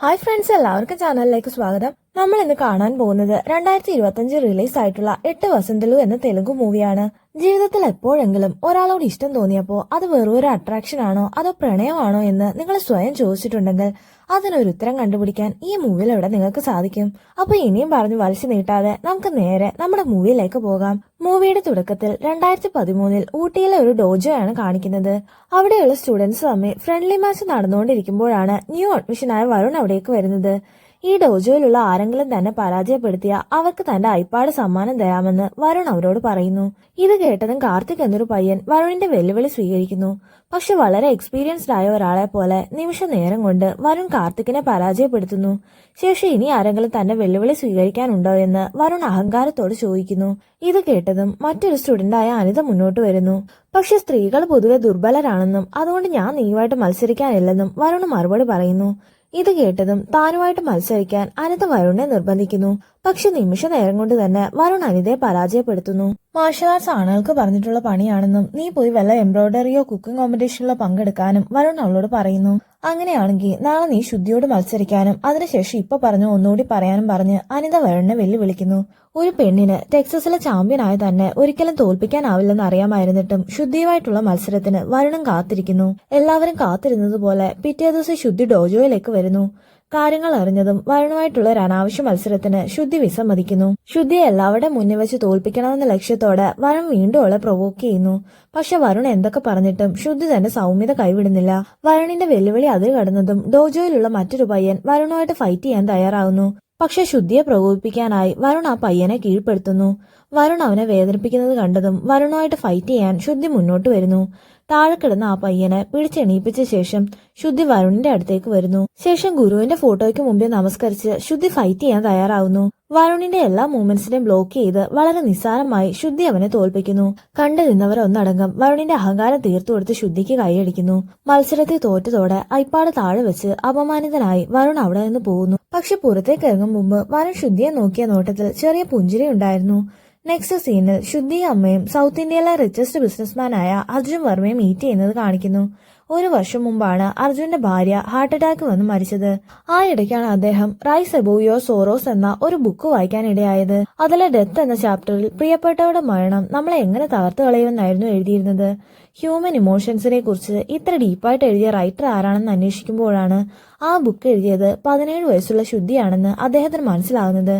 Hi friends എല്ലാവർക്കും ചാനലിലേക്ക് സ്വാഗതം. നമ്മൾ ഇന്ന് കാണാൻ പോകുന്നത് രണ്ടായിരത്തി ഇരുപത്തിയഞ്ച് റിലീസ് ആയിട്ടുള്ള എട്ട് വസന്തലു എന്ന തെലുങ്ക് മൂവിയാണ്. ജീവിതത്തിൽ എപ്പോഴെങ്കിലും ഒരാളോട് ഇഷ്ടം തോന്നിയപ്പോൾ അത് വെറും ഒരു അട്രാക്ഷൻ ആണോ? അതോ പ്രണയമാണോ എന്ന് നിങ്ങൾ സ്വയം ചോദിച്ചിട്ടുണ്ടെങ്കിൽ അതിനൊരു ഉത്തരം കണ്ടുപിടിക്കാൻ ഈ മൂവിയിലൂടെ നിങ്ങൾക്ക് സാധിക്കും? അപ്പൊ ഇനിയും പറഞ്ഞു വലിച്ചു നീട്ടാതെ നമുക്ക് നേരെ നമ്മുടെ മൂവിയിലേക്ക് പോകാം. മൂവിയുടെ തുടക്കത്തിൽ രണ്ടായിരത്തി പതിമൂന്നിൽ ഊട്ടിയിലെ ഒരു ആണ് കാണിക്കുന്നത്. അവിടെയുള്ള സ്റ്റുഡൻസ് തമ്മിൽ ഫ്രണ്ട്ലി മാച്ച് നടന്നുകൊണ്ടിരിക്കുമ്പോഴാണ് ന്യൂ അഡ്മിഷനായ വരുൺ അവിടേക്ക് വരുന്നത്. ഈ ഡോജോയിലുള്ള ആരെങ്കിലും തന്നെ പരാജയപ്പെടുത്തിയ അവർക്ക് തന്റെ ഐപ്പാട് സമ്മാനം തരാമെന്ന് വരുൺ അവരോട് പറയുന്നു. ഇത് കേട്ടതും കാർത്തിക് എന്നൊരു പയ്യൻ വരുണിന്റെ വെല്ലുവിളി സ്വീകരിക്കുന്നു. പക്ഷെ വളരെ എക്സ്പീരിയൻസ്ഡ് ആയ ഒരാളെ പോലെ നിമിഷ നേരം കൊണ്ട് വരുൺ കാർത്തിക്കിനെ പരാജയപ്പെടുത്തുന്നു. ശേഷം ഇനി ആരെങ്കിലും തന്റെ വെല്ലുവിളി സ്വീകരിക്കാനുണ്ടോ എന്ന് വരുൺ അഹങ്കാരത്തോട് ചോദിക്കുന്നു. ഇത് കേട്ടതും മറ്റൊരു സ്റ്റുഡന്റായ അനിത മുന്നോട്ട് വരുന്നു. പക്ഷെ സ്ത്രീകൾ പൊതുവെ ദുർബലരാണെന്നും അതുകൊണ്ട് ഞാൻ നീയുമായിട്ട് മത്സരിക്കാനില്ലെന്നും വരുൺ മറുപടി പറയുന്നു. ഇത് കേട്ടതും താനുമായിട്ട് മത്സരിക്കാൻ അനിത വരുണിനെ നിർബന്ധിക്കുന്നു. പക്ഷെ നിമിഷ നേരം കൊണ്ട് തന്നെ വരുൺ അനിതയെ പരാജയപ്പെടുത്തുന്നു. മാർഷൽ ആർട്സ് ആണുകൾക്ക് പറഞ്ഞിട്ടുള്ള പണിയാണെന്നും നീ പോയി വല്ല എംബ്രോയിഡറിയോ കുക്കിംഗ് കോമ്പറ്റീഷനിലോ പങ്കെടുക്കാനും വരുൺ അവളോട് പറയുന്നു. അങ്ങനെയാണെങ്കിൽ നാളെ നീ ശുദ്ധിയോട് മത്സരിക്കാനും അതിനുശേഷം ഇപ്പൊ പറഞ്ഞു ഒന്നുകൂടി പറയാനും പറഞ്ഞ് അനിത വരുണിനെ വെല്ലുവിളിക്കുന്നു. ഒരു പെണ്ണിന് ടെക്സസിലെ ചാമ്പ്യനായ തന്നെ ഒരിക്കലും തോൽപ്പിക്കാനാവില്ലെന്ന് അറിയാമായിരുന്നിട്ടും ശുദ്ധിയുമായിട്ടുള്ള മത്സരത്തിന് വരുണും കാത്തിരിക്കുന്നു. എല്ലാവരും കാത്തിരുന്നതുപോലെ പിറ്റേ ദിവസം ശുദ്ധി ഡോജോയിലേക്ക് വരുന്നു. കാര്യങ്ങൾ അറിഞ്ഞതും വരുണുമായിട്ടുള്ള ഒരു അനാവശ്യ മത്സരത്തിന് ശുദ്ധി വിസമ്മതിക്കുന്നു. ശുദ്ധിയെ എല്ലാവരുടെ മുന്നിൽ വെച്ച് തോൽപ്പിക്കണമെന്ന ലക്ഷ്യത്തോടെ വരുൺ വീണ്ടും അവളെ പ്രൊവോക്ക് ചെയ്യുന്നു. പക്ഷെ വരുൺ എന്തൊക്കെ പറഞ്ഞിട്ടും ശുദ്ധി തന്നെ സൗമ്യത കൈവിടുന്നില്ല. വരുണിന്റെ വെല്ലുവിളി അതിൽ കടന്നതും ഡോജോയിലുള്ള മറ്റൊരു പയ്യൻ വരുണുമായിട്ട് ഫൈറ്റ് ചെയ്യാൻ തയ്യാറാകുന്നു പക്ഷെ ശുദ്ധിയെ പ്രകോപിപ്പിക്കാനായി വരുൺ ആ പയ്യനെ കീഴ്പ്പെടുത്തുന്നു. വരുൺ അവനെ വേദനിപ്പിക്കുന്നത് കണ്ടതും വരുണുമായിട്ട് ഫൈറ്റ് ചെയ്യാൻ ശുദ്ധി മുന്നോട്ട് വരുന്നു. താഴെ കിടന്ന ആ പയ്യനെ പിടിച്ചെണീപ്പിച്ച ശേഷം ശുദ്ധി വരുണിന്റെ അടുത്തേക്ക് വരുന്നു. ശേഷം ഗുരുവിന്റെ ഫോട്ടോയ്ക്ക് മുമ്പിൽ നമസ്കരിച്ച് ശുദ്ധി ഫൈറ്റ് ചെയ്യാൻ തയ്യാറാവുന്നു. വരുണിന്റെ എല്ലാ മൂവ്മെന്റ്സിനെയും ബ്ലോക്ക് ചെയ്ത് വളരെ നിസ്സാരമായി ശുദ്ധി അവനെ തോൽപ്പിക്കുന്നു. കണ്ടു നിന്നവരൊന്നടങ്കം വരുണിന്റെ അഹങ്കാരം തീർത്തു കൊടുത്ത് ശുദ്ധിക്ക് കൈയടിക്കുന്നു. മത്സരത്തിൽ തോറ്റതോടെ ഐപ്പാട് താഴെ വെച്ച് അപമാനിതനായി വരുൺ അവിടെ നിന്ന് പോകുന്നു. പക്ഷെ പുറത്തേക്ക് ഇറങ്ങും മുമ്പ് വരുൺ ശുദ്ധിയെ നോക്കിയ നോട്ടത്തിൽ ചെറിയ പുഞ്ചിരി ഉണ്ടായിരുന്നു. നെക്സ്റ്റ് സീനിൽ ശുദ്ധി അമ്മയും സൗത്ത് ഇന്ത്യയിലെ റിച്ചസ്റ്റ് ബിസിനസ്മാനായ അർജുൻ വർമ്മയെ മീറ്റ് ചെയ്യുന്നത് കാണിക്കുന്നു. ഒരു വർഷം മുമ്പാണ് അർജുന്റെ ഭാര്യ ഹാർട്ട് അറ്റാക്ക് വന്ന് മരിച്ചത്. ആ ഇടയ്ക്കാണ് അദ്ദേഹം റൈസ് എബോ യോ സോറോസ് എന്ന ഒരു ബുക്ക് വായിക്കാനിടയായത്. അതിലെ ഡെത്ത് എന്ന ചാപ്റ്ററിൽ പ്രിയപ്പെട്ടവരുടെ മരണം നമ്മളെ എങ്ങനെ തകർത്തു കളയുമെന്നായിരുന്നു എഴുതിയിരുന്നത്. ഹ്യൂമൻ ഇമോഷൻസിനെ കുറിച്ച് ഇത്ര ഡീപ്പായിട്ട് എഴുതിയ റൈറ്റർ ആരാണെന്ന് അന്വേഷിക്കുമ്പോഴാണ് ആ ബുക്ക് എഴുതിയത് പതിനേഴ് വയസ്സുള്ള ശുദ്ധിയാണെന്ന് അദ്ദേഹത്തിന് മനസ്സിലാകുന്നത്.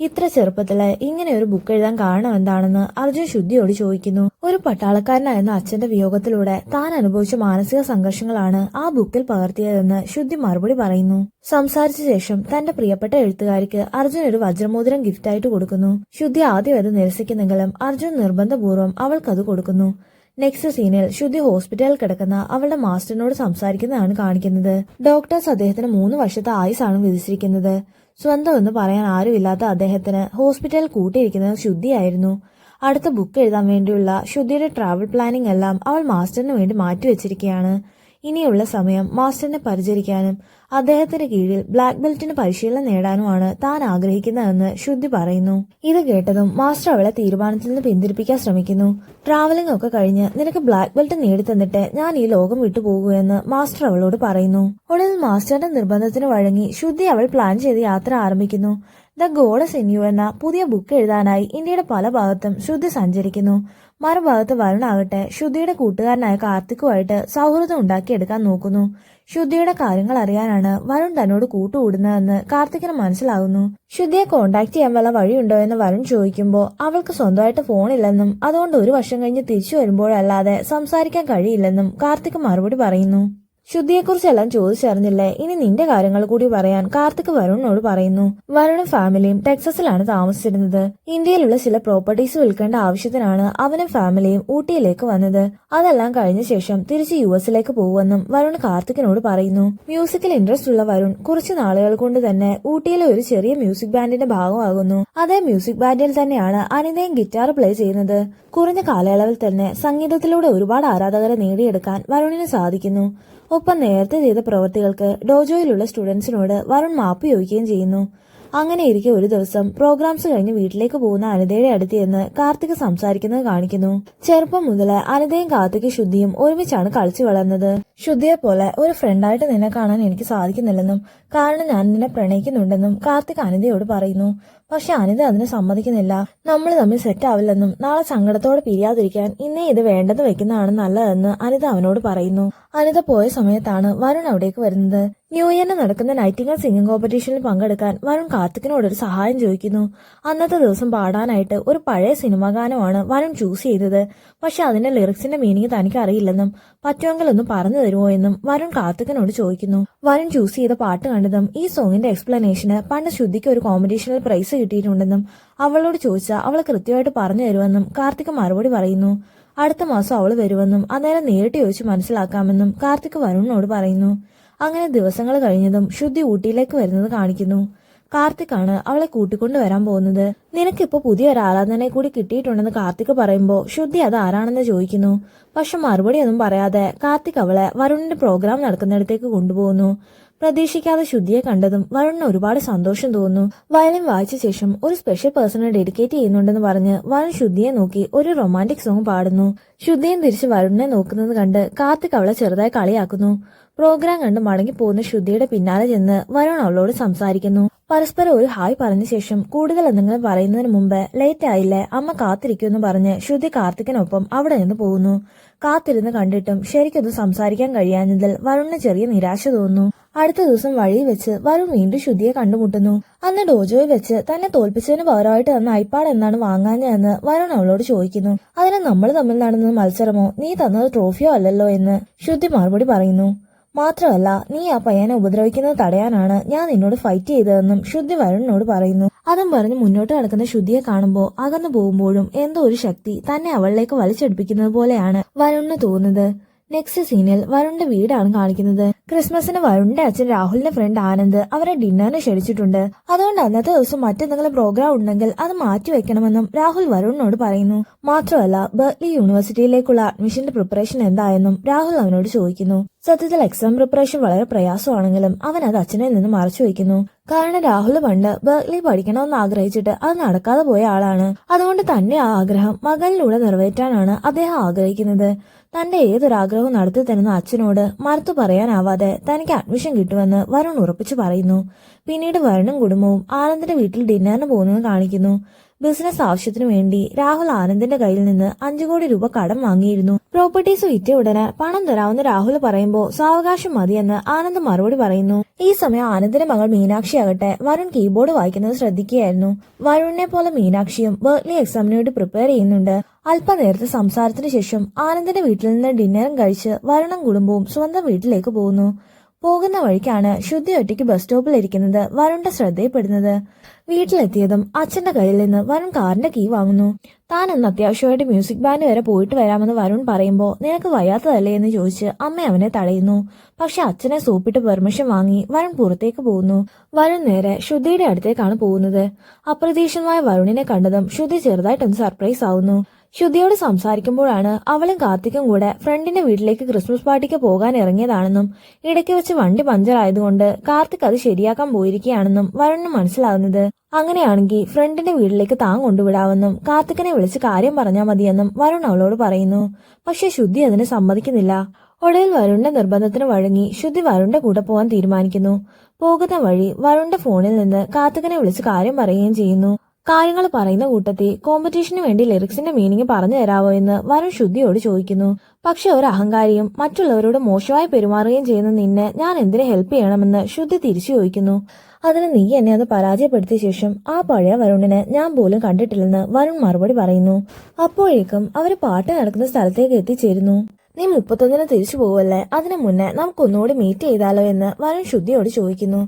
ഇത്ര ചെറുപ്പത്തിൽ ഇങ്ങനെ ഒരു ബുക്ക് എഴുതാൻ കാരണം എന്താണെന്ന് അർജുൻ ശുദ്ധിയോട് ചോദിക്കുന്നു. ഒരു പട്ടാളക്കാരനായിരുന്ന അച്ഛന്റെ വിയോഗത്തിലൂടെ താൻ അനുഭവിച്ച മാനസിക സംഘർഷങ്ങളാണ് ആ ബുക്കിൽ പകർത്തിയതെന്ന് ശുദ്ധി മറുപടി പറയുന്നു. സംസാരിച്ച ശേഷം തന്റെ പ്രിയപ്പെട്ട എഴുത്തുകാരിക്ക് അർജുൻ ഒരു വജ്രമോതിരം ഗിഫ്റ്റായിട്ട് കൊടുക്കുന്നു. ശുദ്ധി ആദ്യം അത് നിരസിക്കുന്നെങ്കിലും അർജുൻ നിർബന്ധപൂർവം അവൾക്കത് കൊടുക്കുന്നു. നെക്സ്റ്റ് സീനിൽ ശുദ്ധി ഹോസ്പിറ്റലിൽ കിടക്കുന്ന അവളുടെ മാസ്റ്ററിനോട് സംസാരിക്കുന്നതാണ് കാണിക്കുന്നത്. ഡോക്ടേഴ്സ് അദ്ദേഹത്തിന് മൂന്ന് വർഷത്തെ ആയുസാണ് വിധിച്ചിരിക്കുന്നത്. സ്വന്തം എന്ന് പറയാൻ ആരുമില്ലാത്ത അദ്ദേഹത്തിന് ഹോസ്പിറ്റലിൽ കൂട്ടിയിരിക്കുന്നത് ശുദ്ധിയായിരുന്നു അടുത്ത ബുക്ക് എഴുതാൻ വേണ്ടിയുള്ള ശുദ്ധിയുടെ ട്രാവൽ പ്ലാനിംഗ് എല്ലാം അവൾ മാസ്റ്ററിന് വേണ്ടി മാറ്റിവെച്ചിരിക്കുകയാണ്. ഇനിയുള്ള സമയം മാസ്റ്ററിനെ പരിചരിക്കാനും അദ്ദേഹത്തിന്റെ കീഴിൽ ബ്ലാക്ക് ബെൽറ്റിന് പരിശീലനം നേടാനുമാണ് താൻ ആഗ്രഹിക്കുന്നതെന്ന് ശുദ്ധി പറയുന്നു. ഇത് കേട്ടതും മാസ്റ്റർ അവളെ തീരുമാനത്തിൽ നിന്ന് പിന്തിരിപ്പിക്കാൻ ശ്രമിക്കുന്നു. ട്രാവലിംഗ് ഒക്കെ കഴിഞ്ഞ് നിനക്ക് ബ്ലാക്ക് ബെൽറ്റ് നേടിത്തന്നിട്ട് ഞാൻ ഈ ലോകം വിട്ടുപോകൂയെന്ന് മാസ്റ്റർ അവളോട് പറയുന്നു. ഒടുവിൽ മാസ്റ്ററുടെ നിർബന്ധത്തിന് വഴങ്ങി ശുദ്ധി അവൾ പ്ലാൻ ചെയ്ത് യാത്ര ആരംഭിക്കുന്നു. ദ ഗോഡസ് ഇൻ യു എന്ന പുതിയ ബുക്ക് എഴുതാനായി ഇന്ത്യയുടെ പല ഭാഗത്തും ശുദ്ധി സഞ്ചരിക്കുന്നു. മറുഭാഗത്ത് വരുണാകട്ടെ ശുദ്ധിയുടെ കൂട്ടുകാരനായ കാർത്തിക്കുമായിട്ട് സൗഹൃദം ഉണ്ടാക്കിയെടുക്കാൻ നോക്കുന്നു. ശുദ്ധിയുടെ കാര്യങ്ങൾ അറിയാനാണ് വരുൺ തന്നോട് കൂട്ടുകൂടുന്നതെന്ന് കാർത്തിക്കിന് മനസ്സിലാകുന്നു. ശുദ്ധിയെ കോണ്ടാക്ട് ചെയ്യാൻ വല്ല വഴിയുണ്ടോ എന്ന് വരുൺ ചോദിക്കുമ്പോൾ അവൾക്ക് സ്വന്തമായിട്ട് ഫോണില്ലെന്നും അതുകൊണ്ട് ഒരു വർഷം കഴിഞ്ഞ് തിരിച്ചു വരുമ്പോഴല്ലാതെ സംസാരിക്കാൻ കഴിയില്ലെന്നും കാർത്തിക് മറുപടി പറയുന്നു. ശുദ്ധിയെക്കുറിച്ചെല്ലാം ചോദിച്ചറിഞ്ഞില്ലേ? ഇനി നിന്റെ കാര്യങ്ങൾ കൂടി പറയാൻ കാർത്തിക് വരുണിനോട് പറയുന്നു. വരുണും ഫാമിലിയും ടെക്സസിലാണ് താമസിച്ചിരുന്നത്. ഇന്ത്യയിലുള്ള ചില പ്രോപ്പർട്ടീസ് വിൽക്കേണ്ട ആവശ്യത്തിനാണ് അവനും ഫാമിലിയും ഊട്ടിയിലേക്ക് വന്നത്. അതെല്ലാം കഴിഞ്ഞ ശേഷം തിരിച്ച് യു എസിലേക്ക് പോകുമെന്നും വരുൺ കാർത്തികിനോട് പറയുന്നു. മ്യൂസിക്കിൽ ഇൻട്രസ്റ്റ് ഉള്ള വരുൺ കുറച്ചു നാളുകൾ കൊണ്ട് തന്നെ ഊട്ടിയിലെ ഒരു ചെറിയ മ്യൂസിക് ബാൻഡിന്റെ ഭാഗമാകുന്നു. അതേ മ്യൂസിക് ബാൻഡിൽ തന്നെയാണ് അനിതയും ഗിറ്റാർ പ്ലേ ചെയ്യുന്നത്. കുറഞ്ഞ കാലയളവിൽ തന്നെ സംഗീതത്തിലൂടെ ഒരുപാട് ആരാധകരെ നേടിയെടുക്കാൻ വരുണിന് സാധിക്കുന്നു. ഒപ്പം നേരത്തെ ചെയ്ത പ്രവൃത്തികൾക്ക് ഡോജോയിലുള്ള സ്റ്റുഡൻസിനോട് വരുൺ മാപ്പ് ചോദിക്കുകയും ചെയ്യുന്നു. അങ്ങനെ ഇരിക്കെ ഒരു ദിവസം പ്രോഗ്രാംസ് കഴിഞ്ഞ് വീട്ടിലേക്ക് പോകുന്ന അനിതയുടെ അടുത്ത് ചെന്ന് കാർത്തിക് സംസാരിക്കുന്നത് കാണിക്കുന്നു. ചെറുപ്പം മുതൽ അനിതയും കാർത്തിക് ശുദ്ധിയും ഒരുമിച്ചാണ് കളിച്ചു വളർന്നത്. ശുദ്ധിയെ പോലെ ഒരു ഫ്രണ്ടായിട്ട് നിന്നെ കാണാൻ എനിക്ക് സാധിക്കുന്നില്ലെന്നും കാരണം ഞാൻ നിന്നെ പ്രണയിക്കുന്നുണ്ടെന്നും കാർത്തിക് അനിതയോട് പറയുന്നു. പക്ഷെ അനിത അതിന് സമ്മതിക്കുന്നില്ല. നമ്മൾ തമ്മിൽ സെറ്റ് ആവില്ലെന്നും നാളെ സങ്കടത്തോടെ പിരിയാതിരിക്കാൻ ഇന്നേ ഇത് വേണ്ടെന്ന് വെക്കുന്നതാണ് നല്ലതെന്ന് അനിത അവനോട് പറയുന്നു. അനിത പോയ സമയത്താണ് വരുൺ അവിടേക്ക് വരുന്നത്. ന്യൂ ഇയറിന് നടക്കുന്ന നൈറ്റിംഗൽ സിംഗിങ് കോമ്പറ്റീഷനിൽ പങ്കെടുക്കാൻ വരുൺ കാർത്തിക്കിനോട് ഒരു സഹായം ചോദിക്കുന്നു. അന്നത്തെ ദിവസം പാടാനായിട്ട് ഒരു പഴയ സിനിമാ ഗാനമാണ് വരുൺ ചൂസ് ചെയ്തത്. പക്ഷെ അതിന്റെ ലിറിക്സിന്റെ മീനിങ് തനിക്ക് അറിയില്ലെന്നും പറ്റുമെങ്കിൽ ഒന്ന് പറഞ്ഞു തരുമോ എന്നും വരുൺ കാർത്തികനോട് ചോദിക്കുന്നു. വരുൺ ചൂസ് ചെയ്ത പാട്ട് കണ്ടതും ഈ സോങ്ങിന്റെ എക്സ്പ്ലനേഷന് പണ്ട് ശുദ്ധിക്ക് ഒരു കോമ്പറ്റീഷനിൽ പ്രൈസ് കിട്ടിയിട്ടുണ്ടെന്നും അവളോട് ചോദിച്ചാൽ അവൾ കൃത്യമായിട്ട് പറഞ്ഞു തരുമെന്നും കാർത്തിക് മറുപടി പറയുന്നു. അടുത്ത മാസം അവൾ വരുമെന്നും അന്നേരം നേരിട്ട് ചോദിച്ച് മനസ്സിലാക്കാമെന്നും കാർത്തിക് വരുണിനോട് പറയുന്നു. അങ്ങനെ ദിവസങ്ങൾ കഴിഞ്ഞതും ശുദ്ധി ഊട്ടിയിലേക്ക് വരുന്നത് കാണിക്കുന്നു. കാർത്തിക്കാണ് അവളെ കൂട്ടിക്കൊണ്ടു വരാൻ പോകുന്നത്. നിനക്കിപ്പോ പുതിയ ഒരു ആരാധനയെ കൂടി കിട്ടിയിട്ടുണ്ടെന്ന് കാർത്തിക് പറയുമ്പോൾ ശുദ്ധി അത് ആരാണെന്ന് ചോദിക്കുന്നു. പക്ഷെ മറുപടി ഒന്നും പറയാതെ കാർത്തിക് അവളെ വരുണിന്റെ പ്രോഗ്രാം നടക്കുന്നിടത്തേക്ക് കൊണ്ടുപോകുന്നു. പ്രതീക്ഷിക്കാതെ ശുദ്ധിയെ കണ്ടതും വരുണിന് ഒരുപാട് സന്തോഷം തോന്നുന്നു. വയലിൻ വായിച്ച ശേഷം ഒരു സ്പെഷ്യൽ പേഴ്സണെ ഡെഡിക്കേറ്റ് ചെയ്യുന്നുണ്ടെന്ന് പറഞ്ഞ് വരുൺ ശുദ്ധിയെ നോക്കി ഒരു റൊമാന്റിക് സോങ് പാടുന്നു. ശുദ്ധിയും തിരിച്ച് വരുണിനെ നോക്കുന്നത് കണ്ട് കാർത്തിക് അവളെ ചെറുതായി കളിയാക്കുന്നു. പ്രോഗ്രാം കണ്ട് മടങ്ങി പോകുന്ന ശുദ്ധിയുടെ പിന്നാലെ ചെന്ന് വരുൺ അവളോട് സംസാരിക്കുന്നു. പരസ്പരം ഒരു ഹായ് പറഞ്ഞ ശേഷം കൂടുതൽ എന്തെങ്കിലും പറയുന്നതിന് മുമ്പ് ലേറ്റ് ആയില്ലേ അമ്മ കാത്തിരിക്കുമെന്ന് പറഞ്ഞ് ശുദ്ധി കാർത്തിക്കിനൊപ്പം അവിടെ നിന്ന് പോകുന്നു. കാത്തിരുന്ന് കണ്ടിട്ടും ശരിക്കൊന്നും സംസാരിക്കാൻ കഴിയാഞ്ഞതിൽ വരുണിന് ചെറിയ നിരാശ തോന്നുന്നു. അടുത്ത ദിവസം വഴിയിൽ വെച്ച് വരുൺ വീണ്ടും ശുദ്ധിയെ കണ്ടുമുട്ടുന്നു. അന്ന് ഡോജോയിൽ വെച്ച് തന്നെ തോൽപ്പിച്ചതിന് പകരമായിട്ട് തന്ന ഐപാഡ് എന്നാണ് വാങ്ങാഞ്ഞതെന്ന് വരുൺ അവളോട് ചോദിക്കുന്നു. അതിന് നമ്മൾ തമ്മിൽ നടന്ന മത്സരമോ? നീ തന്നത് ട്രോഫിയോ അല്ലല്ലോ എന്ന് ശുദ്ധി മറുപടി പറയുന്നു. മാത്രമല്ല നീ ആ പയ്യനെ ഉപദ്രവിക്കുന്നത് തടയാനാണ് ഞാൻ നിന്നോട് ഫൈറ്റ് ചെയ്തതെന്നും ശുദ്ധി വരുണിനോട് പറയുന്നു. അതും പറഞ്ഞ് മുന്നോട്ട് നടക്കുന്ന ശുദ്ധിയെ കാണുമ്പോൾ അകന്നു പോകുമ്പോഴും എന്തോ ഒരു ശക്തി തന്നെ അവളിലേക്ക് വലിച്ചെടുപ്പിക്കുന്നത് പോലെയാണ് വരുണിന് തോന്നുന്നത്. നെക്സ്റ്റ് സീനിൽ വരുണിന്റെ വീടാണ് കാണിക്കുന്നത്. ക്രിസ്മസിന് വരുണിന്റെ അച്ഛൻ രാഹുലിന്റെ ഫ്രണ്ട് ആനന്ദ് അവരെ ഡിന്നറിന് ക്ഷണിച്ചിട്ടുണ്ട്. അതുകൊണ്ട് അന്നത്തെ ദിവസം മറ്റെന്തെങ്കിലും പ്രോഗ്രാം ഉണ്ടെങ്കിൽ അത് മാറ്റി വെക്കണമെന്നും രാഹുൽ വരുണിനോട് പറയുന്നു. മാത്രമല്ല ബർലി യൂണിവേഴ്സിറ്റിയിലേക്കുള്ള അഡ്മിഷന്റെ പ്രിപ്പറേഷൻ എന്തായെന്നും രാഹുൽ അവനോട് ചോദിക്കുന്നു. സത്യത്തിൽ എക്സാം പ്രിപ്പറേഷൻ വളരെ പ്രയാസമാണെങ്കിലും അവൻ അത് അച്ഛനിൽ നിന്ന് മറച്ചു വയ്ക്കുന്നു. കാരണം രാഹുൽ പണ്ട് ബർക്ക്ലി പഠിക്കണമെന്ന് ആഗ്രഹിച്ചിട്ട് അത് നടക്കാതെ പോയ ആളാണ്. അതുകൊണ്ട് തന്റെ ആ ആഗ്രഹം മകനിലൂടെ നിറവേറ്റാനാണ് അദ്ദേഹം ആഗ്രഹിക്കുന്നത്. തന്റെ ഏതൊരാഗ്രഹവും നടത്തി തരുന്ന അച്ഛനോട് മറുത്തു പറയാനാവാതെ തനിക്ക് അഡ്മിഷൻ കിട്ടുമെന്ന് വരുൺ ഉറപ്പിച്ചു പറയുന്നു. പിന്നീട് വരുണും കുടുംബവും ആനന്ദിന്റെ വീട്ടിൽ ഡിന്നറിന് പോകുന്നത് കാണിക്കുന്നു. ബിസിനസ് ആവശ്യത്തിനു വേണ്ടി രാഹുൽ ആനന്ദിന്റെ കയ്യിൽ നിന്ന് അഞ്ചു കോടി രൂപ കടം വാങ്ങിയിരുന്നു. പ്രോപ്പർട്ടീസ് വിറ്റ ഉടനെ പണം തരാമെന്ന് രാഹുൽ പറയുമ്പോൾ സാവകാശം മതിയെന്ന് ആനന്ദ് മറുപടി പറയുന്നു. ഈ സമയം ആനന്ദിന്റെ മകൾ മീനാക്ഷി ആകട്ടെ വരുൺ കീബോർഡ് വായിക്കുന്നത് ശ്രദ്ധിക്കുകയായിരുന്നു. വരുണിനെ പോലെ മീനാക്ഷിയും ബർക്ക്ലി എക്സാമിന് വേണ്ടി പ്രിപ്പയർ ചെയ്യുന്നുണ്ട്. അല്പനേരത്തെ സംസാരത്തിന് ശേഷം ആനന്ദിന്റെ വീട്ടിൽ നിന്ന് ഡിന്നറും കഴിച്ച് വരുണും കുടുംബവും സ്വന്തം വീട്ടിലേക്ക് പോകുന്നു. പോകുന്ന വഴിക്കാണ് ശുദ്ധി ഒറ്റയ്ക്ക് ബസ് സ്റ്റോപ്പിൽ ഇരിക്കുന്നത് വരുണിന്റെ ശ്രദ്ധയിൽപ്പെടുന്നത്. വീട്ടിലെത്തിയതും അച്ഛന്റെ കയ്യിൽ നിന്ന് വരുൺ കാറിന്റെ കീ വാങ്ങുന്നു. താൻ ഇന്ന് അത്യാവശ്യമായിട്ട് മ്യൂസിക് ബാൻഡ് വരെ പോയിട്ട് വരാമെന്ന് വരുൺ പറയുമ്പോൾ നിനക്ക് വയ്യാത്തതല്ലേ എന്ന് ചോദിച്ച് അമ്മ അവനെ തടയുന്നു. പക്ഷെ അച്ഛനെ സൂപ്പിട്ട് പെർമിഷൻ വാങ്ങി വരുൺ പുറത്തേക്ക് പോകുന്നു. വരുൺ നേരെ ശുദ്ധിയുടെ അടുത്തേക്കാണ് പോകുന്നത്. അപ്രതീക്ഷിതമായ വരുണിനെ കണ്ടതും ശുദ്ധി ചെറുതായിട്ടൊന്ന് സർപ്രൈസ് ആവുന്നു. ശുദ്ധിയോട് സംസാരിക്കുമ്പോഴാണ് അവളും കാർത്തിക്കും കൂടെ ഫ്രണ്ടിന്റെ വീട്ടിലേക്ക് ക്രിസ്മസ് പാർട്ടിക്ക് പോകാൻ ഇറങ്ങിയതാണെന്നും ഇടയ്ക്ക് വെച്ച് വണ്ടി പഞ്ചറായതുകൊണ്ട് കാർത്തിക് അത് ശരിയാക്കാൻ പോയിരിക്കുകയാണെന്നും വരുണിന് മനസ്സിലാകുന്നത്. അങ്ങനെയാണെങ്കിൽ ഫ്രണ്ടിന്റെ വീട്ടിലേക്ക് താൻ കൊണ്ടുവിടാമെന്നും കാർത്തിക്കിനെ വിളിച്ച് കാര്യം പറഞ്ഞാൽ മതിയെന്നും വരുൺ അവളോട് പറയുന്നു. പക്ഷെ ശുദ്ധി അതിന് സമ്മതിക്കുന്നില്ല. ഒടുവിൽ വരുണിന്റെ നിർബന്ധത്തിന് വഴങ്ങി ശുദ്ധി വരുണിന്റെ കൂടെ പോകാൻ തീരുമാനിക്കുന്നു. പോകുന്ന വഴി വരുണിന്റെ ഫോണിൽ നിന്ന് കാർത്തികിനെ വിളിച്ച് കാര്യം പറയുകയും ചെയ്യുന്നു. കാര്യങ്ങൾ പറയുന്ന കൂട്ടത്തിൽ കോമ്പറ്റീഷന് വേണ്ടി ലിറിക്സിന്റെ മീനിങ് പറഞ്ഞു തരാവോ എന്ന് വരുൺ ശുദ്ധിയോട് ചോദിക്കുന്നു. പക്ഷെ ഒരു അഹങ്കാരിയും മറ്റുള്ളവരോട് മോശമായി പെരുമാറുകയും ചെയ്യുന്ന നിന്നെ ഞാൻ എന്തിനു ഹെൽപ്പ് ചെയ്യണമെന്ന് ശുദ്ധി തിരിച്ചു ചോദിക്കുന്നു. അതിന് നീ എന്നെ അത് പരാജയപ്പെടുത്തിയ ശേഷം ആ പഴയ വരുണിനെ ഞാൻ പോലും കണ്ടിട്ടില്ലെന്ന് വരുൺ മറുപടി പറയുന്നു. അപ്പോഴേക്കും അവർ പാട്ട് നടക്കുന്ന സ്ഥലത്തേക്ക് എത്തിച്ചേരുന്നു. നീ മുപ്പത്തൊന്നിന് തിരിച്ചു പോവല്ലേ? അതിനു മുന്നേ നമുക്കൊന്നുകൂടി മീറ്റ് ചെയ്താലോ എന്ന് വരുൺ ശുദ്ധിയോട് ചോദിക്കുന്നു.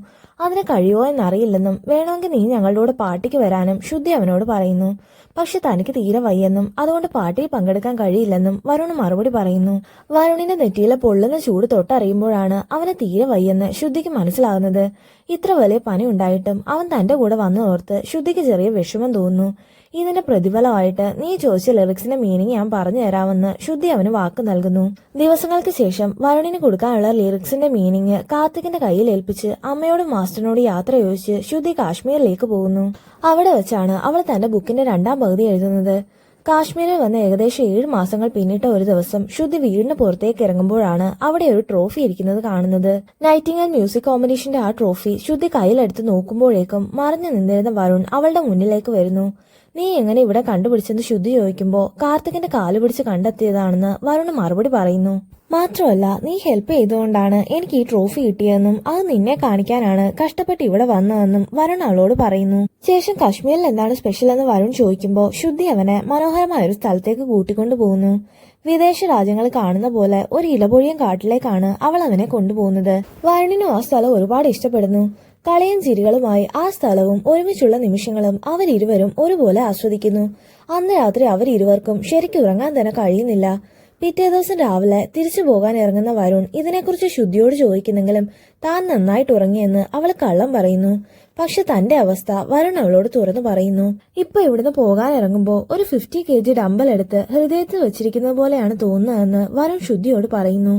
അതിന് കഴിയുമോ എന്നറിയില്ലെന്നും വേണമെങ്കിൽ നീ ഞങ്ങളുടെ കൂടെ പാർട്ടിക്ക് വരാനും ശുദ്ധി അവനോട് പറയുന്നു. പക്ഷെ തനിക്ക് തീരെ വയ്യെന്നും അതുകൊണ്ട് പാർട്ടിയിൽ പങ്കെടുക്കാൻ കഴിയില്ലെന്നും വരുണ് മറുപടി പറയുന്നു. വരുണിന്റെ നെറ്റിയിലെ പൊള്ളുന്ന ചൂട് തൊട്ടറിയുമ്പോഴാണ് അവന് തീരെ വയ്യെന്ന് ശുദ്ധിക്ക് മനസ്സിലാകുന്നത്. ഇത്ര വലിയ പനി ഉണ്ടായിട്ടും അവൻ തന്റെ കൂടെ വന്നു ഓർത്ത് ശുദ്ധിക്ക് ചെറിയ വിഷമം തോന്നുന്നു. ഇതിന്റെ പ്രതിഫലമായിട്ട് നീ ചോദിച്ച ലിറിക്സിന്റെ മീനിങ് ഞാൻ പറഞ്ഞു തരാമെന്ന് ശുദ്ധി അവന് വാക്ക് നൽകുന്നു. ദിവസങ്ങൾക്ക് ശേഷം വരുണിന് കൊടുക്കാനുള്ള ലിറിക്സിന്റെ മീനിങ് കാർത്തികിന്റെ കയ്യിൽ ഏൽപ്പിച്ച് അമ്മയോടും മാസ്റ്ററിനോട് യാത്ര ചോദിച്ച് ശുദ്ധി കാശ്മീരിലേക്ക് പോകുന്നു. അവിടെ വെച്ചാണ് അവൾ തന്റെ ബുക്കിന്റെ രണ്ടാം പകുതി എഴുതുന്നത്. കാശ്മീരിൽ വന്ന് ഏകദേശം ഏഴ് മാസങ്ങൾ പിന്നിട്ട ഒരു ദിവസം ശുദ്ധി വീടിന് പുറത്തേക്ക് ഇറങ്ങുമ്പോഴാണ് അവിടെ ഒരു ട്രോഫി ഇരിക്കുന്നത് കാണുന്നത്. നൈറ്റിംഗ് ആൻഡ് മ്യൂസിക് കോമ്പറ്റീഷന്റെ ആ ട്രോഫി ശുദ്ധി കയ്യിലെടുത്ത് നോക്കുമ്പോഴേക്കും മറഞ്ഞു നിന്നിരുന്ന വരുൺ അവളുടെ മുന്നിലേക്ക് വരുന്നു. നീ എങ്ങനെ ഇവിടെ കണ്ടുപിടിച്ചെന്ന് ശുദ്ധി ചോദിക്കുമ്പോൾ കാർത്തികന്റെ കാൽ പിടിച്ച് കണ്ടെത്തിയതാണെന്ന് വരുണ് മറുപടി പറയുന്നു. മാത്രമല്ല നീ ഹെൽപ്പ് ചെയ്തുകൊണ്ടാണ് എനിക്ക് ഈ ട്രോഫി കിട്ടിയതെന്നും അത് നിന്നെ കാണിക്കാനാണ് കഷ്ടപ്പെട്ട് ഇവിടെ വന്നതെന്നും വരുൺ അവളോട് പറയുന്നു. ശേഷം കശ്മീരിൽ എന്താണ് സ്പെഷ്യൽ എന്ന് വരുൺ ചോദിക്കുമ്പോൾ ശുദ്ധി അവനെ മനോഹരമായ ഒരു സ്ഥലത്തേക്ക് കൂട്ടിക്കൊണ്ടു പോകുന്നു. വിദേശ രാജ്യങ്ങൾ കാണുന്ന പോലെ ഒരു ഇലപൊഴിയൻ കാട്ടിലേക്കാണ് അവൾ അവനെ കൊണ്ടുപോകുന്നത്. വരുണിനും ആ സ്ഥലം ഒരുപാട് ഇഷ്ടപ്പെടുന്നു. കളിയും ചിരികളുമായി ആ സ്ഥലവും ഒരുമിച്ചുള്ള നിമിഷങ്ങളും അവരിരുവരും ഒരുപോലെ ആസ്വദിക്കുന്നു. അന്ന് രാത്രി അവരിരുവർക്കും ശരിക്കും ഉറങ്ങാൻ തന്നെ കഴിയുന്നില്ല. പിറ്റേ ദിവസം രാവിലെ തിരിച്ചു പോകാൻ ഇറങ്ങുന്ന വരുൺ ഇതിനെക്കുറിച്ച് ശുദ്ധിയോട് ചോദിക്കുന്നെങ്കിലും താൻ നന്നായിട്ട് ഉറങ്ങിയെന്ന് അവൾ കള്ളം പറയുന്നു. പക്ഷെ തന്റെ അവസ്ഥ വരുൺ അവളോട് തുറന്നു പറയുന്നു. ഇപ്പൊ ഇവിടുന്ന് പോകാൻ ഇറങ്ങുമ്പോൾ ഒരു ഫിഫ്റ്റി കെ ജി ഡമ്പൽ എടുത്ത് ഹൃദയത്തിൽ വെച്ചിരിക്കുന്നത് പോലെയാണ് തോന്നുന്നതെന്ന് വരുൺ ശുദ്ധിയോട് പറയുന്നു.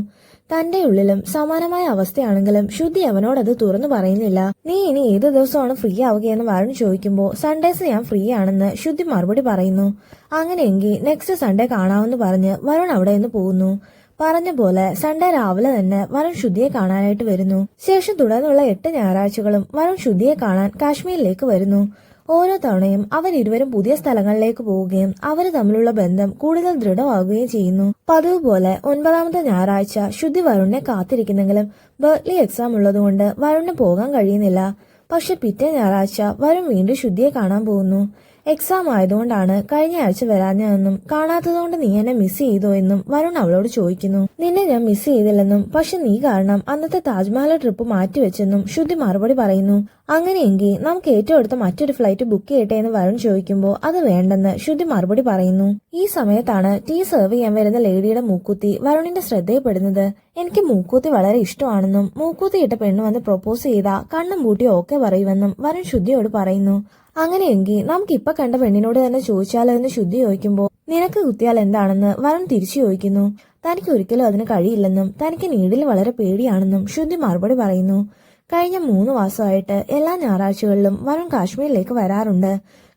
തന്റെ ഉള്ളിലും സമാനമായ അവസ്ഥയാണെങ്കിലും ശുദ്ധി അവനോടത് തുറന്നു പറയുന്നില്ല. നീ ഇനി ഏത് ദിവസമാണ് ഫ്രീ ആവുകയെന്ന് വരുൺ ചോദിക്കുമ്പോൾ സൺഡേസ് ഞാൻ ഫ്രീ ആണെന്ന് ശുദ്ധി മറുപടി പറയുന്നു. അങ്ങനെയെങ്കിൽ നെക്സ്റ്റ് സൺഡേ കാണാമെന്ന് പറഞ്ഞ് വരുൺ അവിടെ നിന്ന് പോകുന്നു. പറഞ്ഞ പോലെ സൺഡേ രാവിലെ തന്നെ വരുൺ ശുദ്ധിയെ കാണാനായിട്ട് വരുന്നു. ശേഷം തുടർന്നുള്ള എട്ട് ഞായറാഴ്ചകളും വരുൺ ശുദ്ധിയെ കാണാൻ കാശ്മീരിലേക്ക് വരുന്നു. ഓരോ തവണയും അവരിരുവരും പുതിയ സ്ഥലങ്ങളിലേക്ക് പോവുകയും അവർ തമ്മിലുള്ള ബന്ധം കൂടുതൽ ദൃഢമാകുകയും ചെയ്യുന്നു. പതിവ് പോലെ ഒൻപതാമത്തെ ഞായറാഴ്ച ശുദ്ധി വരുണിനെ കാത്തിരിക്കുന്നെങ്കിലും ബർത്ത്ലി എക്സാം ഉള്ളതുകൊണ്ട് വരുണിന് പോകാൻ കഴിയുന്നില്ല. പക്ഷെ പിറ്റേ ഞായറാഴ്ച വരുൺ വീണ്ടും ശുദ്ധിയെ കാണാൻ പോകുന്നു. എക്സാം ആയതുകൊണ്ടാണ് കഴിഞ്ഞ ആഴ്ച വരാഞ്ഞതെന്നും കാണാത്തതുകൊണ്ട് നീ എന്നെ മിസ് ചെയ്തോ എന്നും വരുൺ അവളോട് ചോദിക്കുന്നു. നിന്നെ ഞാൻ മിസ് ചെയ്തില്ലെന്നും പക്ഷെ നീ കാരണം അന്നത്തെ താജ്മഹൽ ട്രിപ്പ് മാറ്റിവെച്ചെന്നും ശുദ്ധി മറുപടി പറയുന്നു. അങ്ങനെയെങ്കിൽ നമുക്ക് ഏറ്റവും അടുത്ത മറ്റൊരു ഫ്ലൈറ്റ് ബുക്ക് ചെയ്യട്ടെ എന്ന് വരുൺ ചോദിക്കുമ്പോൾ അത് വേണ്ടെന്ന് ശുദ്ധി മറുപടി പറയുന്നു. ഈ സമയത്താണ് ടീ സെർവ് ചെയ്യാൻ വരുന്ന ലേഡിയുടെ മൂക്കുത്തി വരുണിന്റെ ശ്രദ്ധയിൽപ്പെടുന്നത്. എനിക്ക് മൂക്കൂത്തി വളരെ ഇഷ്ടമാണെന്നും മൂക്കൂത്തി ഇട്ട പെണ്ണ് വന്ന് പ്രൊപ്പോസ് ചെയ്താ കണ്ണും പൂട്ടി ഓക്കെ പറയുമെന്നും വരൻ ശുദ്ധിയോട് പറയുന്നു. അങ്ങനെയെങ്കിൽ നമുക്ക് ഇപ്പൊ കണ്ട പെണ്ണിനോട് തന്നെ ചോദിച്ചാലോ എന്ന് ശുദ്ധി ചോദിക്കുമ്പോൾ നിനക്ക് കുത്തിയാൽ എന്താണെന്ന് വരൻ തിരിച്ചു ചോദിക്കുന്നു. തനിക്ക് ഒരിക്കലും അതിന് കഴിയില്ലെന്നും തനിക്ക് നീഡിൽ വളരെ പേടിയാണെന്നും ശുദ്ധി മറുപടി പറയുന്നു. കഴിഞ്ഞ മൂന്ന് മാസമായിട്ട് എല്ലാ ഞായറാഴ്ചകളിലും വരുൺ കാശ്മീരിലേക്ക് വരാറുണ്ട്.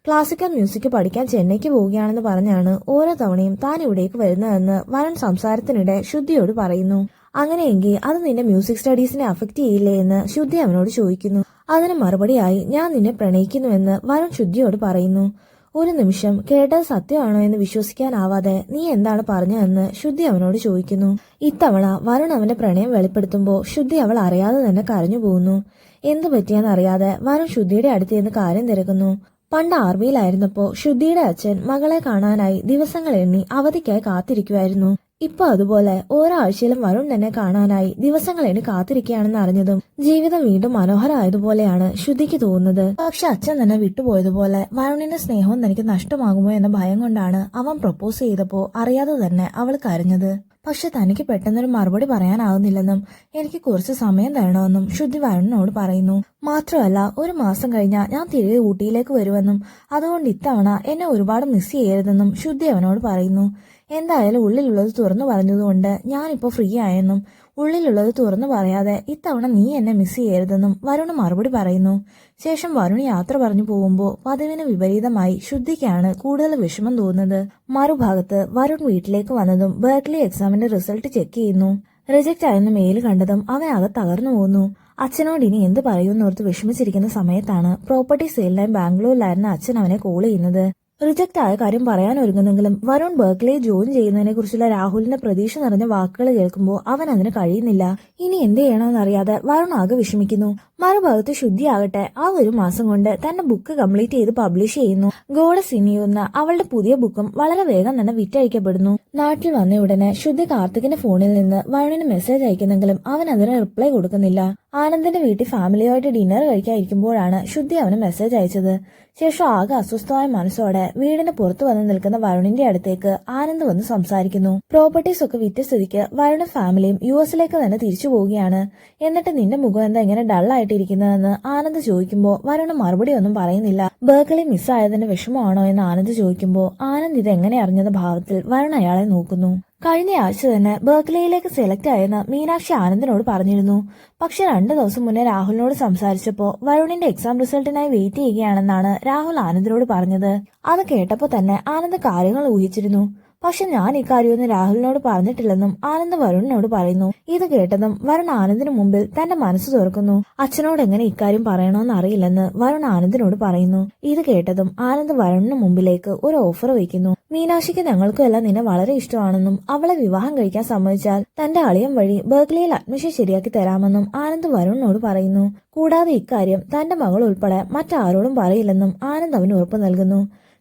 ക്ലാസിക്കൽ മ്യൂസിക് പഠിക്കാൻ ചെന്നൈക്ക് പോവുകയാണെന്ന് പറഞ്ഞാണ് ഓരോ തവണയും താൻ ഇവിടേക്ക് വരുന്നതെന്ന് വരുൺ സംസാരത്തിനിടെ ശുദ്ധിയോട് പറയുന്നു. അങ്ങനെയെങ്കിൽ അത് നിന്റെ മ്യൂസിക് സ്റ്റഡീസിനെ അഫക്റ്റ് ചെയ്യില്ലേ എന്ന് ശുദ്ധി അവനോട് ചോദിക്കുന്നു. അതിന് മറുപടിയായി ഞാൻ നിന്നെ പ്രണയിക്കുന്നുവെന്ന് വരുൺ ശുദ്ധിയോട് പറയുന്നു. ഒരു നിമിഷം കേട്ടത് സത്യമാണോ എന്ന് വിശ്വസിക്കാനാവാതെ നീ എന്താണ് പറഞ്ഞതെന്ന് ശുദ്ധി അവനോട് ചോദിക്കുന്നു. ഇത്തവണ വരുൺ അവന്റെ പ്രണയം വെളിപ്പെടുത്തുമ്പോൾ ശുദ്ധി അവൾ അറിയാതെ തന്നെ കരഞ്ഞു പോകുന്നു. എന്തു പറ്റിയെന്നറിയാതെ വരുൺ ശുദ്ധിയുടെ അടുത്ത് നിന്ന് കാര്യം തിരക്കുന്നു. പണ്ട് ആർമിയിലായിരുന്നപ്പോ ശുദ്ധിയുടെ അച്ഛൻ മകളെ കാണാനായി ദിവസങ്ങൾ എണ്ണി അവധിക്കായി കാത്തിരിക്കുമായിരുന്നു ഇപ്പൊ അതുപോലെ ഓരോ ആഴ്ചയിലും വരുൺ എന്നെ കാണാനായി ദിവസങ്ങൾ എന്നെ കാത്തിരിക്കുകയാണെന്ന് അറിഞ്ഞതും ജീവിതം വീണ്ടും മനോഹരമായതുപോലെയാണ് ശുദ്ധിക്ക് തോന്നുന്നത്. പക്ഷെ അച്ഛൻ തന്നെ വിട്ടുപോയതുപോലെ വരുണിന്റെ സ്നേഹവും തനിക്ക് നഷ്ടമാകുമോ എന്ന ഭയം കൊണ്ടാണ് അവൻ പ്രപ്പോസ് ചെയ്തപ്പോ അറിയാതെ തന്നെ അവൾ കരഞ്ഞത്. പക്ഷെ തനിക്ക് പെട്ടെന്നൊരു മറുപടി പറയാനാവുന്നില്ലെന്നും എനിക്ക് കുറച്ച് സമയം തരണമെന്നും ശുദ്ധി വരുണിനോട് പറയുന്നു. മാത്രമല്ല ഒരു മാസം കഴിഞ്ഞാൽ ഞാൻ തിരികെ ഊട്ടിയിലേക്ക് വരുമെന്നും അതുകൊണ്ട് ഇത്തവണ എന്നെ ഒരുപാട് മിസ് ചെയ്യരുതെന്നും ശുദ്ധി അവനോട് പറയുന്നു. എന്തായാലും ഉള്ളിലുള്ളത് തുറന്നു പറഞ്ഞതുകൊണ്ട് ഞാനിപ്പോ ഫ്രീ ആയെന്നും ഉള്ളിലുള്ളത് തുറന്നു പറയാതെ ഇത്തവണ നീ എന്നെ മിസ് ചെയ്യരുതെന്നും വരുണ് മറുപടി പറയുന്നു. ശേഷം വരുൺ യാത്ര പറഞ്ഞു പോകുമ്പോൾ പതിവിന് വിപരീതമായി ശുദ്ധിക്കാണ് കൂടുതൽ വിഷമം തോന്നുന്നത്. മറുഭാഗത്ത് വരുൺ വീട്ടിലേക്ക് വന്നതും ബേർക്ക്ലി എക്സാമിന്റെ റിസൾട്ട് ചെക്ക് ചെയ്യുന്നു. റിജക്റ്റ് ആയെന്ന് മെയിൽ കണ്ടതും അവൻ അവനാകെ തകർന്നു പോകുന്നു അച്ഛനോട് ഇനി എന്ത് പറയുമെന്നോർത്ത് വിഷമിച്ചിരിക്കുന്ന സമയത്താണ് പ്രോപ്പർട്ടി സെയിൽ സെയിലിനായി ബാംഗ്ലൂരിലായിരുന്ന അച്ഛൻ അവനെ കോൾ ചെയ്യുന്നത്. റിജക്റ്റ് ആയ കാര്യം പറയാൻ ഒരുങ്ങുന്നെങ്കിലും വരുൺ ബർക്ക്ലിയെ ജോയിൻ ചെയ്യുന്നതിനെ കുറിച്ചുള്ള രാഹുലിന്റെ പ്രതീക്ഷ നിറഞ്ഞ വാക്കുകൾ കേൾക്കുമ്പോൾ അവൻ അതിന് കഴിയുന്നില്ല. ഇനി എന്ത് ചെയ്യണമെന്നറിയാതെ വരുൺ ആകെ വിഷമിക്കുന്നു. മറുഭാഗത്ത് ശുദ്ധിയാകട്ടെ. ആ ഒരു മാസം കൊണ്ട് തന്റെ ബുക്ക് കംപ്ലീറ്റ് ചെയ്ത് പബ്ലിഷ് ചെയ്യുന്നു. ഗോഡ സിനിയുന്ന അവളുടെ പുതിയ ബുക്കും വളരെ വേഗം തന്നെ വിറ്റഴിക്കപ്പെടുന്നു നാട്ടിൽ വന്ന ഉടനെ ശുദ്ധി കാർത്തികിന്റെ ഫോണിൽ നിന്ന് വരുണിന് മെസ്സേജ് അയക്കുന്നെങ്കിലും അവൻ അതിന് റിപ്ലൈ കൊടുക്കുന്നില്ല. ആനന്ദിന്റെ വീട്ടിൽ ഫാമിലിയുമായിട്ട് ഡിന്നർ കഴിക്കാതിരിക്കുമ്പോഴാണ് ശുദ്ധി അവന് മെസ്സേജ് അയച്ചത്. ശേഷം ആകെ അസ്വസ്ഥമായ മനസ്സോടെ വീടിന് പുറത്തു വന്ന് നിൽക്കുന്ന വരുണിന്റെ അടുത്തേക്ക് ആനന്ദ് വന്ന് സംസാരിക്കുന്നു. പ്രോപ്പർട്ടീസ് ഒക്കെ വിറ്റ സ്ഥിതിക്ക് വരുണും ഫാമിലിയും യു എസിലേക്ക് തന്നെ തിരിച്ചു പോവുകയാണ്. എന്നിട്ട് നിന്റെ മുഖം എന്താ ഇങ്ങനെ ഡള്ളായിട്ടിരിക്കുന്നതെന്ന് ആനന്ദ് ചോദിക്കുമ്പോൾ വരുണ് മറുപടി ഒന്നും പറയുന്നില്ല. ബേക്കലി മിസ്സായതിന്റെ വിഷമമാണോ എന്ന് ആനന്ദ് ചോദിക്കുമ്പോൾ ആനന്ദ് ഇത് എങ്ങനെ അറിഞ്ഞത് ഭാവത്തിൽ വരുൺ അയാളെ നോക്കുന്നു. കഴിഞ്ഞ ആഴ്ച തന്നെ ബേക്കലിയിലേക്ക് സെലക്ട് ആയെന്ന് മീനാക്ഷി ആനന്ദിനോട് പറഞ്ഞിരുന്നു. പക്ഷെ രണ്ടു ദിവസം മുന്നേ രാഹുലിനോട് സംസാരിച്ചപ്പോൾ വരുണിന്റെ എക്സാം റിസൾട്ടിനായി വെയിറ്റ് ചെയ്യുകയാണെന്നാണ് രാഹുൽ ആനന്ദിനോട് പറഞ്ഞത്. അത് കേട്ടപ്പോൾ തന്നെ ആനന്ദ് കാര്യങ്ങൾ ഊഹിച്ചിരുന്നു. പക്ഷെ ഞാൻ ഇക്കാര്യമൊന്നും രാഹുലിനോട് പറഞ്ഞിട്ടില്ലെന്നും ആനന്ദ് വരുണിനോട് പറയുന്നു. ഇത് കേട്ടതും വരുൺ ആനന്ദിന് മുമ്പിൽ തന്റെ മനസ്സ് തുറക്കുന്നു. അച്ഛനോട് എങ്ങനെ ഇക്കാര്യം പറയണമെന്ന് അറിയില്ലെന്ന് വരുൺ ആനന്ദിനോട് പറയുന്നു. ഇത് കേട്ടതും ആനന്ദ് വരുണിന് മുമ്പിലേക്ക് ഒരു ഓഫർ വയ്ക്കുന്നു. മീനാക്ഷിക്ക് ഞങ്ങൾക്കും എല്ലാം നിന്നെ വളരെ ഇഷ്ടമാണെന്നും അവളെ വിവാഹം കഴിക്കാൻ സമ്മതിച്ചാൽ തന്റെ അളിയൻ വഴി ബർക്ക്ലിയിൽ അഡ്മിഷൻ ശരിയാക്കി തരാമെന്നും ആനന്ദ് വരുണിനോട് പറയുന്നു. കൂടാതെ ഇക്കാര്യം തന്റെ മകൾ ഉൾപ്പെടെ മറ്റാരോടും പറയില്ലെന്നും ആനന്ദ് അവന് ഉറപ്പു നൽകുന്നു.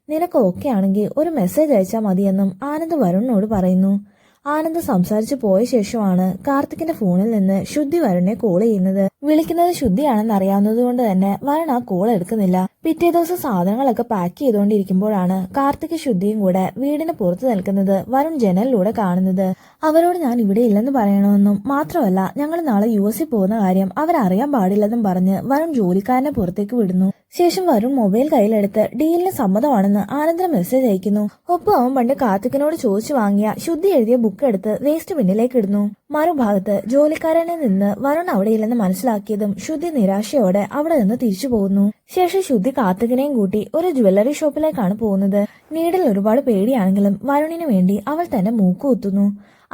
നിനക്ക് ഓക്കെ ആണെങ്കിൽ ഒരു മെസ്സേജ് അയച്ചാൽ മതിയെന്നും ആനന്ദ് വരുണിനോട് പറയുന്നു. ആനന്ദ് സംസാരിച്ചു പോയ ശേഷമാണ് കാർത്തിക്കിന്റെ ഫോണിൽ നിന്ന് ശുദ്ധി വരുണിനെ കോൾ ചെയ്യുന്നത്. വിളിക്കുന്നത് ശുദ്ധിയാണെന്ന് അറിയാവുന്നതുകൊണ്ട് തന്നെ വരുൺ ആ കോൾ എടുക്കുന്നില്ല. പിറ്റേ ദിവസം സാധനങ്ങളൊക്കെ പാക്ക് ചെയ്തുകൊണ്ടിരിക്കുമ്പോഴാണ് കാർത്തിക് ശുദ്ധിയും കൂടെ വീടിന് പുറത്തു നിൽക്കുന്നത് വരുൺ ജനലിലൂടെ കാണുന്നത്. അവരോട് ഞാൻ ഇവിടെ ഇല്ലെന്ന് പറയണമെന്നും മാത്രമല്ല ഞങ്ങൾ നാളെ യു എസിൽ പോകുന്ന കാര്യം അവരറിയാൻ പാടില്ലെന്നും പറഞ്ഞ് വരുൺ ജോലിക്കാരനെ പുറത്തേക്ക് വിടുന്നു. ശേഷം വരുൺ മൊബൈൽ കയ്യിലെടുത്ത് ഡീലിന് സമ്മതമാണെന്ന് ആനന്ദന് മെസ്സേജ് അയക്കുന്നു. ഒപ്പം അവൻ പണ്ട് കാർത്തിക്കിനോട് ചോദിച്ചു വാങ്ങിയ ശുദ്ധി എഴുതിയ ബുക്ക് എടുത്ത് വേസ്റ്റ് ബിന്നിലേക്ക് ഇടുന്നു. മറുഭാഗത്ത് ജോലിക്കാരനിൽ നിന്ന് വരുൺ അവിടെയില്ലെന്ന് മനസ്സിലാക്കിയതും ശുദ്ധി നിരാശയോടെ അവിടെ നിന്ന് തിരിച്ചു പോകുന്നു. ശേഷം ശുദ്ധി കാർത്തികനെയും കൂട്ടി ഒരു ജ്വല്ലറി ഷോപ്പിലേക്കാണ് പോകുന്നത്. നീഡിൽ ഒരുപാട് പേടിയാണെങ്കിലും വരുണിന് വേണ്ടി അവൾ തന്നെ മൂക്കുകുത്തുന്നു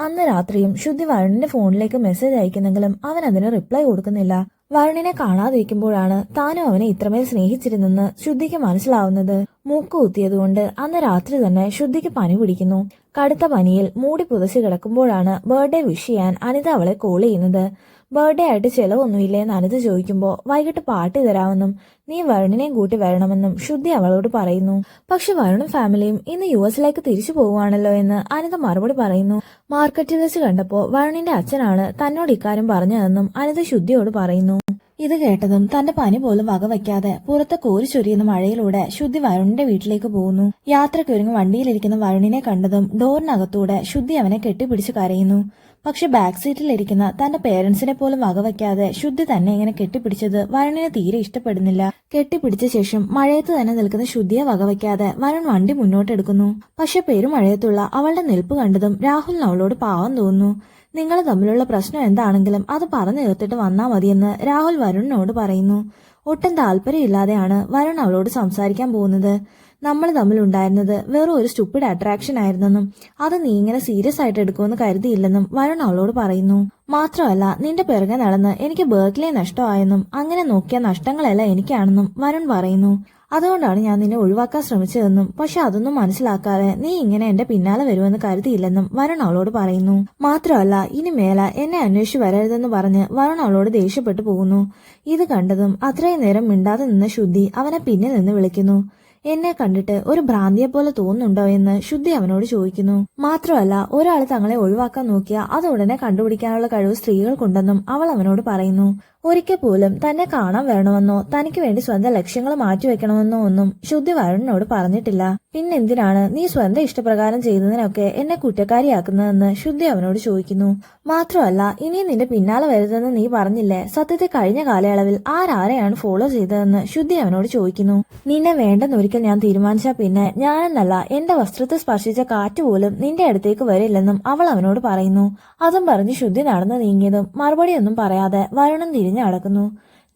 അന്ന് രാത്രിയും ശുദ്ധി വരുണിന്റെ ഫോണിലേക്ക് മെസ്സേജ് അയക്കുന്നെങ്കിലും അവൻ അതിന് റിപ്ലൈ കൊടുക്കുന്നില്ല. വരുണിനെ കാണാതിരിക്കുമ്പോഴാണ് താനും അവനെ ഇത്രമേൽ സ്നേഹിച്ചിരുന്നെന്ന് ശുദ്ധിക്ക് മനസ്സിലാവുന്നത്. മൂക്ക് കുത്തിയതുകൊണ്ട് അന്ന് രാത്രി തന്നെ ശുദ്ധിക്ക് പനി പിടിക്കുന്നു. കടുത്ത പനിയിൽ മൂടി പുതച്ച് കിടക്കുമ്പോഴാണ് ബർത്ത്ഡേ വിഷ് ചെയ്യാൻ അനിത അവളെ കോൾ ചെയ്യുന്നത്. ബർത്ത്ഡേ ആയിട്ട് ചിലവൊന്നുമില്ലേ എന്ന് അനിത ചോദിക്കുമ്പോൾ വൈകിട്ട് പാർട്ടി തരാമെന്നും നീ വരുണിനെയും കൂട്ടി വരണമെന്നും ശുദ്ധി അവളോട് പറയുന്നു. പക്ഷെ വരുണും ഫാമിലിയും ഇന്ന് യു എസിലേക്ക് തിരിച്ചു പോവുകയാണല്ലോ എന്ന് അനിത മറുപടി പറയുന്നു. മാർക്കറ്റിൽ വെച്ച് കണ്ടപ്പോൾ വരുണിന്റെ അച്ഛനാണ് തന്നോട് ഇക്കാര്യം പറഞ്ഞതെന്നും അനിത ശുദ്ധിയോട് പറയുന്നു. ഇത് കേട്ടതും തന്റെ പനി പോലും വകവയ്ക്കാതെ പുറത്ത് കോരിച്ചൊരിയുന്ന മഴയിലൂടെ ശുദ്ധി വരുണിന്റെ വീട്ടിലേക്ക് പോകുന്നു. യാത്രയ്ക്കൊരുങ്ങി വണ്ടിയിലിരിക്കുന്ന വരുണിനെ കണ്ടതും ഡോറിനകത്തൂടെ ശുദ്ധി അവനെ കെട്ടിപ്പിടിച്ച് കരയുന്നു. പക്ഷെ ബാക്ക് സീറ്റിലിരിക്കുന്ന തന്റെ പേരൻസിനെ പോലും വകവയ്ക്കാതെ ശുദ്ധി തന്നെ ഇങ്ങനെ കെട്ടിപ്പിടിച്ചത് വരുണിനെ തീരെ ഇഷ്ടപ്പെടുന്നില്ല. കെട്ടിപ്പിടിച്ച ശേഷം മഴയത്ത് തന്നെ നിൽക്കുന്ന ശുദ്ധിയെ വകവയ്ക്കാതെ വരുൺ വണ്ടി മുന്നോട്ടെടുക്കുന്നു പക്ഷെ പെരുമഴയത്തുള്ള അവളുടെ നിൽപ്പ് കണ്ടതും രാഹുലിന് അവളോട് പാവം തോന്നുന്നു. നിങ്ങൾ തമ്മിലുള്ള പ്രശ്നം എന്താണെങ്കിലും അത് പറഞ്ഞു തീർത്തിട്ട് വന്നാ മതിയെന്ന് രാഹുൽ വരുണിനോട് പറയുന്നു. ഒട്ടും താല്പര്യമില്ലാതെയാണ് വരുൺ അവളോട് സംസാരിക്കാൻ പോകുന്നത്. നമ്മൾ തമ്മിലുണ്ടായിരുന്നത് വെറും ഒരു സ്റ്റുപ്പിഡ് അട്രാക്ഷൻ ആയിരുന്നെന്നും അത് നീ ഇങ്ങനെ സീരിയസ് ആയിട്ട് എടുക്കുമെന്ന് കരുതിയില്ലെന്നും വരുൺ അവളോട് പറയുന്നു. മാത്രമല്ല നിന്റെ പിറകെ നടന്ന് എനിക്ക് ബേർക്കിലെ നഷ്ടമായെന്നും അങ്ങനെ നോക്കിയ നഷ്ടങ്ങളെല്ലാം എനിക്കാണെന്നും വരുൺ പറയുന്നു. അതുകൊണ്ടാണ് ഞാൻ നിന്നെ ഒഴിവാക്കാൻ ശ്രമിച്ചതെന്നും പക്ഷെ അതൊന്നും മനസ്സിലാക്കാതെ നീ ഇങ്ങനെ എന്റെ പിന്നാലെ വരുമെന്ന് കരുതിയില്ലെന്നും വരുൺ അവളോട് പറയുന്നു. മാത്രമല്ല ഇനി മേല എന്നെ അന്വേഷിച്ച് വരരുതെന്ന് പറഞ്ഞ് വരുൺ അവളോട് ദേഷ്യപ്പെട്ടു പോകുന്നു. ഇത് കണ്ടതും അത്രയും നേരം മിണ്ടാതെ നിന്ന ശുദ്ധി അവനെ പിന്നിൽ നിന്ന് വിളിക്കുന്നു. എന്നെ കണ്ടിട്ട് ഒരു ഭ്രാന്തിയെ പോലെ തോന്നുന്നുണ്ടോ എന്ന് ശുദ്ധി അവനോട് ചോദിക്കുന്നു. മാത്രമല്ല ഒരാൾ തങ്ങളെ ഒഴിവാക്കാൻ നോക്കിയ അത് ഉടനെ കണ്ടുപിടിക്കാനുള്ള കഴിവ് സ്ത്രീകൾക്കുണ്ടെന്നും അവൾ അവനോട് പറയുന്നു. ഒരിക്കൽ പോലും തന്നെ കാണാൻ വരണമെന്നോ തനിക്ക് വേണ്ടി സ്വന്തം ലക്ഷ്യങ്ങൾ മാറ്റിവെക്കണമെന്നോ ഒന്നും ശുദ്ധി വരുണിനോട് പറഞ്ഞിട്ടില്ല. പിന്നെന്തിനാണ് നീ സ്വന്തം ഇഷ്ടപ്രകാരം ചെയ്യുന്നതിനൊക്കെ എന്നെ കുറ്റക്കാരിയാക്കുന്നതെന്ന് ശുദ്ധി അവനോട് ചോദിക്കുന്നു. മാത്രമല്ല ഇനി നിന്റെ പിന്നാലെ വരുതെന്ന് നീ പറഞ്ഞില്ലേ? സത്യത്തെ കഴിഞ്ഞ കാലയളവിൽ ആരാരെയാണ് ഫോളോ ചെയ്തതെന്ന് ശുദ്ധി അവനോട് ചോദിക്കുന്നു. നിന്നെ വേണ്ടെന്നൊരിക്കൽ ഞാൻ തീരുമാനിച്ച പിന്നെ ഞാനെന്നല്ല എന്റെ വസ്ത്രത്തെ സ്പർശിച്ച കാറ്റ് പോലും നിന്റെ അടുത്തേക്ക് വരില്ലെന്നും അവൾ അവനോട് പറയുന്നു. അതും പറഞ്ഞ് ശുദ്ധി നടന്നു നീങ്ങിയതും മറുപടിയൊന്നും പറയാതെ വരുണം തിരിഞ്ഞു നടക്കുന്നു.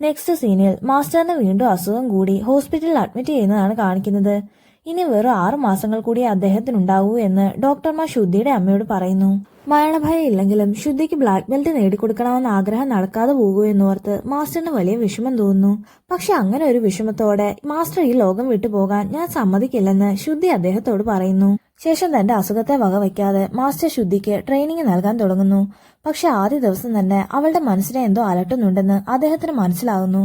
നെക്സ്റ്റ് സീനിൽ മാസ്റ്ററിന് വീണ്ടും അസുഖം കൂടി ഹോസ്പിറ്റലിൽ അഡ്മിറ്റ് ചെയ്യുന്നതാണ് കാണിക്കുന്നത്. ഇനി വെറും ആറു മാസങ്ങൾ കൂടി അദ്ദേഹത്തിനുണ്ടാവൂ എന്ന് ഡോക്ടർമാർ ശുദ്ധിയുടെ അമ്മയോട് പറയുന്നു. മരണഭയം ഇല്ലെങ്കിലും ശുദ്ധിക്ക് ബ്ലാക്ക് ബെൽറ്റ് നേടിക്കൊടുക്കണമെന്ന ആഗ്രഹം നടക്കാതെ പോകൂ എന്നോർത്ത് മാസ്റ്ററിന് വലിയ വിഷമം തോന്നുന്നു. പക്ഷെ അങ്ങനെ ഒരു വിഷമത്തോടെ മാസ്റ്റർ ഈ ലോകം വിട്ടുപോകാൻ ഞാൻ സമ്മതിക്കില്ലെന്ന് ശുദ്ധി അദ്ദേഹത്തോട് പറയുന്നു. ശേഷം തന്റെ അസുഖത്തെ വകവയ്ക്കാതെ മാസ്റ്റർ ശുദ്ധിക്ക് ട്രെയിനിങ് നൽകാൻ തുടങ്ങുന്നു. പക്ഷെ ആദ്യ ദിവസം തന്നെ അവളുടെ മനസ്സിനെ എന്തോ അലട്ടുന്നുണ്ടെന്ന് അദ്ദേഹത്തിന് മനസ്സിലാകുന്നു.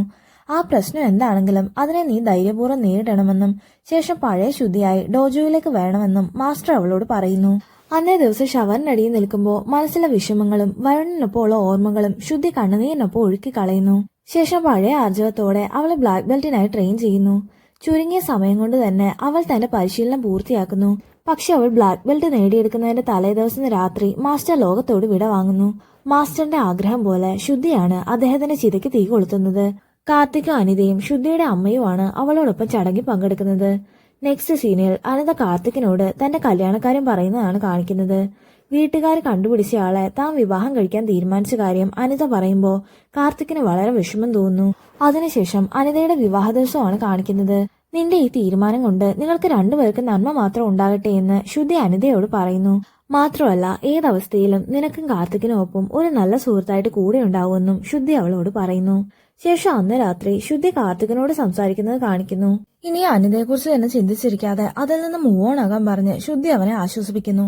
ആ പ്രശ്നം എന്താണെങ്കിലും അതിനെ നീ ധൈര്യപൂർവം നേരിടണമെന്നും ശേഷം പഴയ ശുദ്ധിയായി ഡോജോയിലേക്ക് വരണമെന്നും മാസ്റ്റർ അവളോട് പറയുന്നു. അന്നേ ദിവസം ഷവറിനടിയിൽ നിൽക്കുമ്പോൾ മനസ്സിലെ വിഷമങ്ങളും വരുണിനൊപ്പം ഉള്ള ഓർമ്മകളും ശുദ്ധി കണ്ണുനീരിനൊപ്പം ഒഴുക്കി കളയുന്നു. ശേഷം പഴയ ആർജവത്തോടെ അവളെ ബ്ലാക്ക് ബെൽറ്റിനായി ട്രെയിൻ ചെയ്യുന്നു. ചുരുങ്ങിയ സമയം കൊണ്ട് തന്നെ അവൾ തന്റെ പരിശീലനം പൂർത്തിയാക്കുന്നു. പക്ഷെ അവൾ ബ്ലാക്ക് ബെൽറ്റ് നേടിയെടുക്കുന്നതിന്റെ തലേദിവസം രാത്രി മാസ്റ്റർ ലോകത്തോട് വിട വാങ്ങുന്നു. മാസ്റ്ററിന്റെ ആഗ്രഹം പോലെ ശുദ്ധിയാണ് അദ്ദേഹത്തിന്റെ ചിതയ്ക്ക് തീ കൊളുത്തുന്നത്. കാർത്തിക അനിതയും ശുദ്ധിയുടെ അമ്മയുമാണ് അവളോടൊപ്പം ചടങ്ങിൽ പങ്കെടുക്കുന്നത്. നെക്സ്റ്റ് സീനിൽ അനിത കാർത്തിക്കിനോട് തന്റെ കല്യാണക്കാരൻ പറയുന്നതാണ് കാണിക്കുന്നത്. വീട്ടുകാർ കണ്ടുപിടിച്ച ആളെ താൻ വിവാഹം കഴിക്കാൻ തീരുമാനിച്ച കാര്യം അനിത പറയുമ്പോൾ കാർത്തിക്കിന് വളരെ വിഷമം തോന്നുന്നു. അതിനുശേഷം അനിതയുടെ വിവാഹ ദിവസമാണ് കാണിക്കുന്നത്. നിന്റെ ഈ തീരുമാനം കൊണ്ട് നിങ്ങൾക്ക് രണ്ടുപേർക്ക് നന്മ മാത്രം ഉണ്ടാകട്ടെ എന്ന് ശുദ്ധി അനിതയോട് പറയുന്നു. മാത്രമല്ല ഏതവസ്ഥയിലും നിനക്കും കാർത്തിക്കിനും ഒപ്പം ഒരു നല്ല സുഹൃത്തായിട്ട് കൂടെ ഉണ്ടാവുമെന്നും ശുദ്ധി അവളോട് പറയുന്നു. ശേഷം അന്ന് രാത്രി ശുദ്ധി കാർത്തികനോട് സംസാരിക്കുന്നത് കാണിക്കുന്നു. ഇനി അനിതയെക്കുറിച്ച് തന്നെ ചിന്തിച്ചിരിക്കാതെ അതിൽ നിന്ന് മൂവ് ഓൺ ആകാൻ പറഞ്ഞ് ശുദ്ധി അവനെ ആശ്വസിപ്പിക്കുന്നു.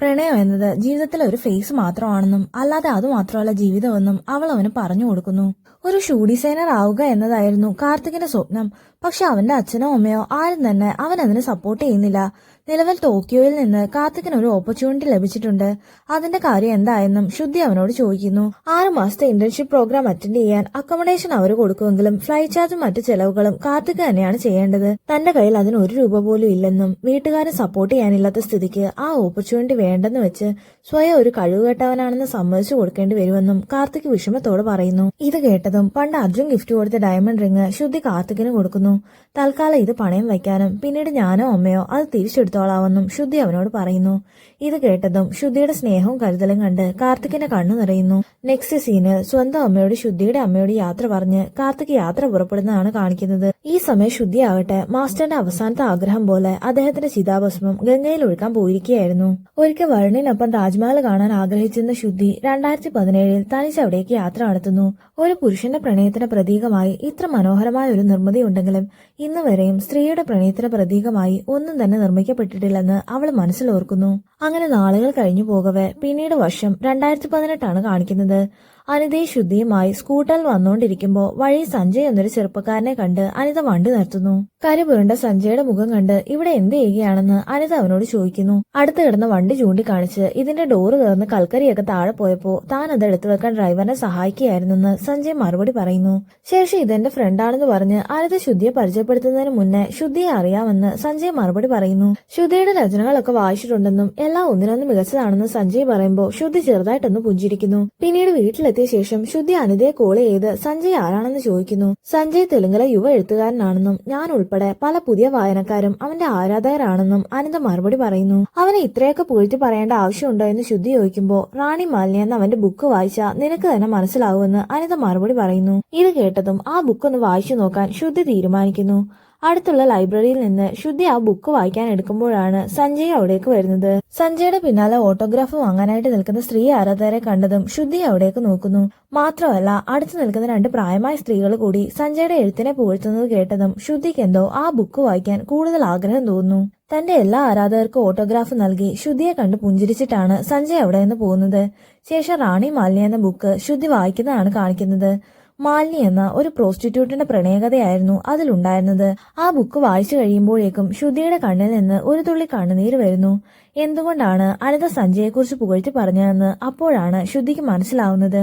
പ്രണയം എന്നത് ജീവിതത്തിലെ ഒരു ഫേസ് മാത്രമാണെന്നും അല്ലാതെ അത് മാത്രമല്ല ജീവിതമെന്നും അവൾ അവന് പറഞ്ഞു കൊടുക്കുന്നു. ഒരു ഷൂ ഡിസൈനർ ആവുക എന്നതായിരുന്നു കാർത്തികിന്റെ സ്വപ്നം. പക്ഷെ അവന്റെ അച്ഛനോ അമ്മയോ ആരും തന്നെ അവൻ അതിന് സപ്പോർട്ട് ചെയ്യുന്നില്ല. നിലവിൽ ടോക്കിയോയിൽ നിന്ന് കാർത്തിക്കിന് ഒരു ഓപ്പർച്യൂണിറ്റി ലഭിച്ചിട്ടുണ്ട്. അതിന്റെ കാര്യം എന്തായെന്നും ശുദ്ധി അവനോട് ചോദിക്കുന്നു. ആറ് മാസത്തെ ഇന്റേൺഷിപ്പ് പ്രോഗ്രാം അറ്റൻഡ് ചെയ്യാൻ അക്കോമഡേഷൻ അവർ കൊടുക്കുമെങ്കിലും ഫ്ലൈറ്റ് ചാർജും മറ്റു ചെലവുകളും കാർത്തിക് തന്നെയാണ് ചെയ്യേണ്ടത്. തന്റെ കയ്യിൽ അതിന് ഒരു രൂപ പോലും ഇല്ലെന്നും വീട്ടുകാരെ സപ്പോർട്ട് ചെയ്യാനില്ലാത്ത സ്ഥിതിക്ക് ആ ഓപ്പർച്യൂണിറ്റി വേണ്ടെന്ന് വെച്ച് സ്വയം ഒരു കഴിവുകെട്ടവനാണെന്ന് സമ്മതിച്ചു കൊടുക്കേണ്ടി വരുമെന്നും കാർത്തിക് വിഷമത്തോട് പറയുന്നു. ഇത് കേട്ടതും പണ്ട് അർജുൻ ഗിഫ്റ്റ് കൊടുത്ത ഡയമണ്ട് റിങ് ശുദ്ധി കാർത്തികിന് കൊടുക്കുന്നു. തൽക്കാലം ഇത് പണയം വയ്ക്കാനും പിന്നീട് ഞാനോ അമ്മയോ അത് തിരിച്ചെടുത്തോളാവെന്നും ശുദ്ധി അവനോട് പറയുന്നു. ഇത് കേട്ടതും ശുദ്ധിയുടെ സ്നേഹവും കരുതലും കണ്ട് കാർത്തികിന്റെ കണ്ണു നിറയുന്നു. നെക്സ്റ്റ് സീന് സ്വന്തം അമ്മയോട് ശുദ്ധിയുടെ അമ്മയോട് യാത്ര പറഞ്ഞ് കാർത്തിക് യാത്ര പുറപ്പെടുന്നതാണ് കാണിക്കുന്നത്. ഈ സമയം ശുദ്ധി ആകട്ടെ മാസ്റ്ററിന്റെ അവസാനത്തെ ആഗ്രഹം പോലെ അദ്ദേഹത്തിന്റെ ചിതാഭസ്മം ഗംഗയിൽ ഒഴുക്കാൻ പോയിരിക്കുകയായിരുന്നു. ഒരിക്കൽ വരുണിനൊപ്പം താജ്മഹൽ കാണാൻ ആഗ്രഹിച്ചിരുന്ന ശുദ്ധി രണ്ടായിരത്തി പതിനേഴിൽ തനിച്ച് അവിടേക്ക് യാത്ര നടത്തുന്നു. ഒരു പുരുഷന്റെ പ്രണയത്തിന് പ്രതീകമായി ഇത്ര മനോഹരമായ ഒരു നിർമ്മിതി ഉണ്ടെങ്കിലും ഇന്ന് വരെയും സ്ത്രീയുടെ പ്രണയത്തിന് പ്രതീകമായി ഒന്നും തന്നെ നിർമ്മിക്കപ്പെട്ടിട്ടില്ലെന്ന് അവൾ മനസ്സിലോർക്കുന്നു അങ്ങനെ നാളുകൾ കഴിഞ്ഞു പോകവേ. പിന്നീട് വർഷം രണ്ടായിരത്തി പതിനെട്ടാണ് കാണിക്കുന്നത്. അനിതയെ ശുദ്ധിയുമായി സ്കൂട്ടറിൽ വന്നുകൊണ്ടിരിക്കുമ്പോൾ വഴി സഞ്ജയ് എന്നൊരു ചെറുപ്പക്കാരനെ കണ്ട് അനിത വണ്ടി നിർത്തുന്നു. കരിപുരണ്ട സഞ്ജയുടെ മുഖം കണ്ട് ഇവിടെ എന്ത് ചെയ്യുകയാണെന്ന് അനിത അവനോട് ചോദിക്കുന്നു. അടുത്ത് കിടന്ന വണ്ടി ചൂണ്ടിക്കാണിച്ച് ഇതിന്റെ ഡോറ് തുറന്ന് കൽക്കരിയൊക്കെ താഴെ പോയപ്പോ താൻ അത് എടുത്തു വെക്കാൻ ഡ്രൈവറിനെ സഹായിക്കുകയായിരുന്നെന്ന് സഞ്ജയ് മറുപടി പറയുന്നു. ശേഷം ഇതെന്റെ ഫ്രണ്ടാണെന്ന് പറഞ്ഞ് അനിത ശുദ്ധിയെ പരിചയപ്പെടുത്തുന്നതിന് മുന്നേ ശുദ്ധിയെ അറിയാമെന്ന് സഞ്ജയ് മറുപടി പറയുന്നു. ശുദ്ധിയുടെ രചനകളൊക്കെ വായിച്ചിട്ടുണ്ടെന്നും എല്ലാം ഒന്നിനൊന്ന് മികച്ചതാണെന്ന് സഞ്ജയ് പറയുമ്പോൾ ശുദ്ധി ചെറുതായിട്ടൊന്ന് പുഞ്ചിരിക്കുന്നു. പിന്നീട് വീട്ടിലെത്തിയ ശേഷം ശുദ്ധി അനിതയെ കോൾ ചെയ്ത് സഞ്ജയ് ആരാണെന്ന് ചോദിക്കുന്നു. സഞ്ജയ് തെലുങ്കിലെ യുവ എഴുത്തുകാരനാണെന്നും ഞാൻ ഉൾപ്പെടെ പല പുതിയ വായനക്കാരും അവന്റെ ആരാധകരാണെന്നും അനിത മറുപടി പറയുന്നു. അവനെ ഇത്രയൊക്കെ പുകഴ്ത്തി പറയേണ്ട ആവശ്യമുണ്ടോ എന്ന് ശുദ്ധി ചോദിക്കുമ്പോൾ റാണി മാലിനി എന്ന അവന്റെ ബുക്ക് വായിച്ചാൽ നിനക്ക് തന്നെ മനസ്സിലാവുമെന്ന് അനിത മറുപടി പറയുന്നു. ഇത് കേട്ടതും ആ ബുക്ക് ഒന്ന് വായിച്ചു നോക്കാൻ ശുദ്ധി തീരുമാനിക്കുന്നു. അടുത്തുള്ള ലൈബ്രറിയിൽ നിന്ന് ശുദ്ധി ആ ബുക്ക് വായിക്കാൻ എടുക്കുമ്പോഴാണ് സഞ്ജയ് അവിടേക്ക് വരുന്നത്. സഞ്ജയുടെ പിന്നാലെ ഓട്ടോഗ്രാഫ് വാങ്ങാനായിട്ട് നിൽക്കുന്ന സ്ത്രീ ആരാധകരെ കണ്ടതും ശുദ്ധി അവിടേക്ക് നോക്കുന്നു. മാത്രമല്ല അടുത്ത് നിൽക്കുന്ന രണ്ട് പ്രായമായ സ്ത്രീകൾ കൂടി സഞ്ജയുടെ എഴുത്തിനെ പുകഴ്ത്തുന്നത് കേട്ടതും ശുദ്ധിക്ക് എന്തോ ആ ബുക്ക് വായിക്കാൻ കൂടുതൽ ആഗ്രഹം തോന്നുന്നു. തന്റെ എല്ലാ ആരാധകർക്കും ഓട്ടോഗ്രാഫ് നൽകി ശുദ്ധിയെ കണ്ട് പുഞ്ചിരിച്ചിട്ടാണ് സഞ്ജയ് അവിടെ നിന്ന് പോകുന്നത്. ശേഷം റാണി മാലിന്യ എന്ന ബുക്ക് ശുദ്ധി വായിക്കുന്നതാണ് കാണിക്കുന്നത്. മാലിനി എന്ന ഒരു പ്രോസ്റ്റിറ്റ്യൂട്ടിന്റെ പ്രണയകഥയായിരുന്നു അതിലുണ്ടായിരുന്നത്. ആ ബുക്ക് വായിച്ചു കഴിയുമ്പോഴേക്കും ശ്രുതിയുടെ കണ്ണിൽ നിന്ന് ഒരു തുള്ളി കണ്ണുനീര് വരുന്നു. എന്തുകൊണ്ടാണ് അനിത സഞ്ജയെക്കുറിച്ച് പുകഴ്ത്തി പറഞ്ഞതെന്ന് അപ്പോഴാണ് ശ്രുതിക്ക് മനസ്സിലാവുന്നത്.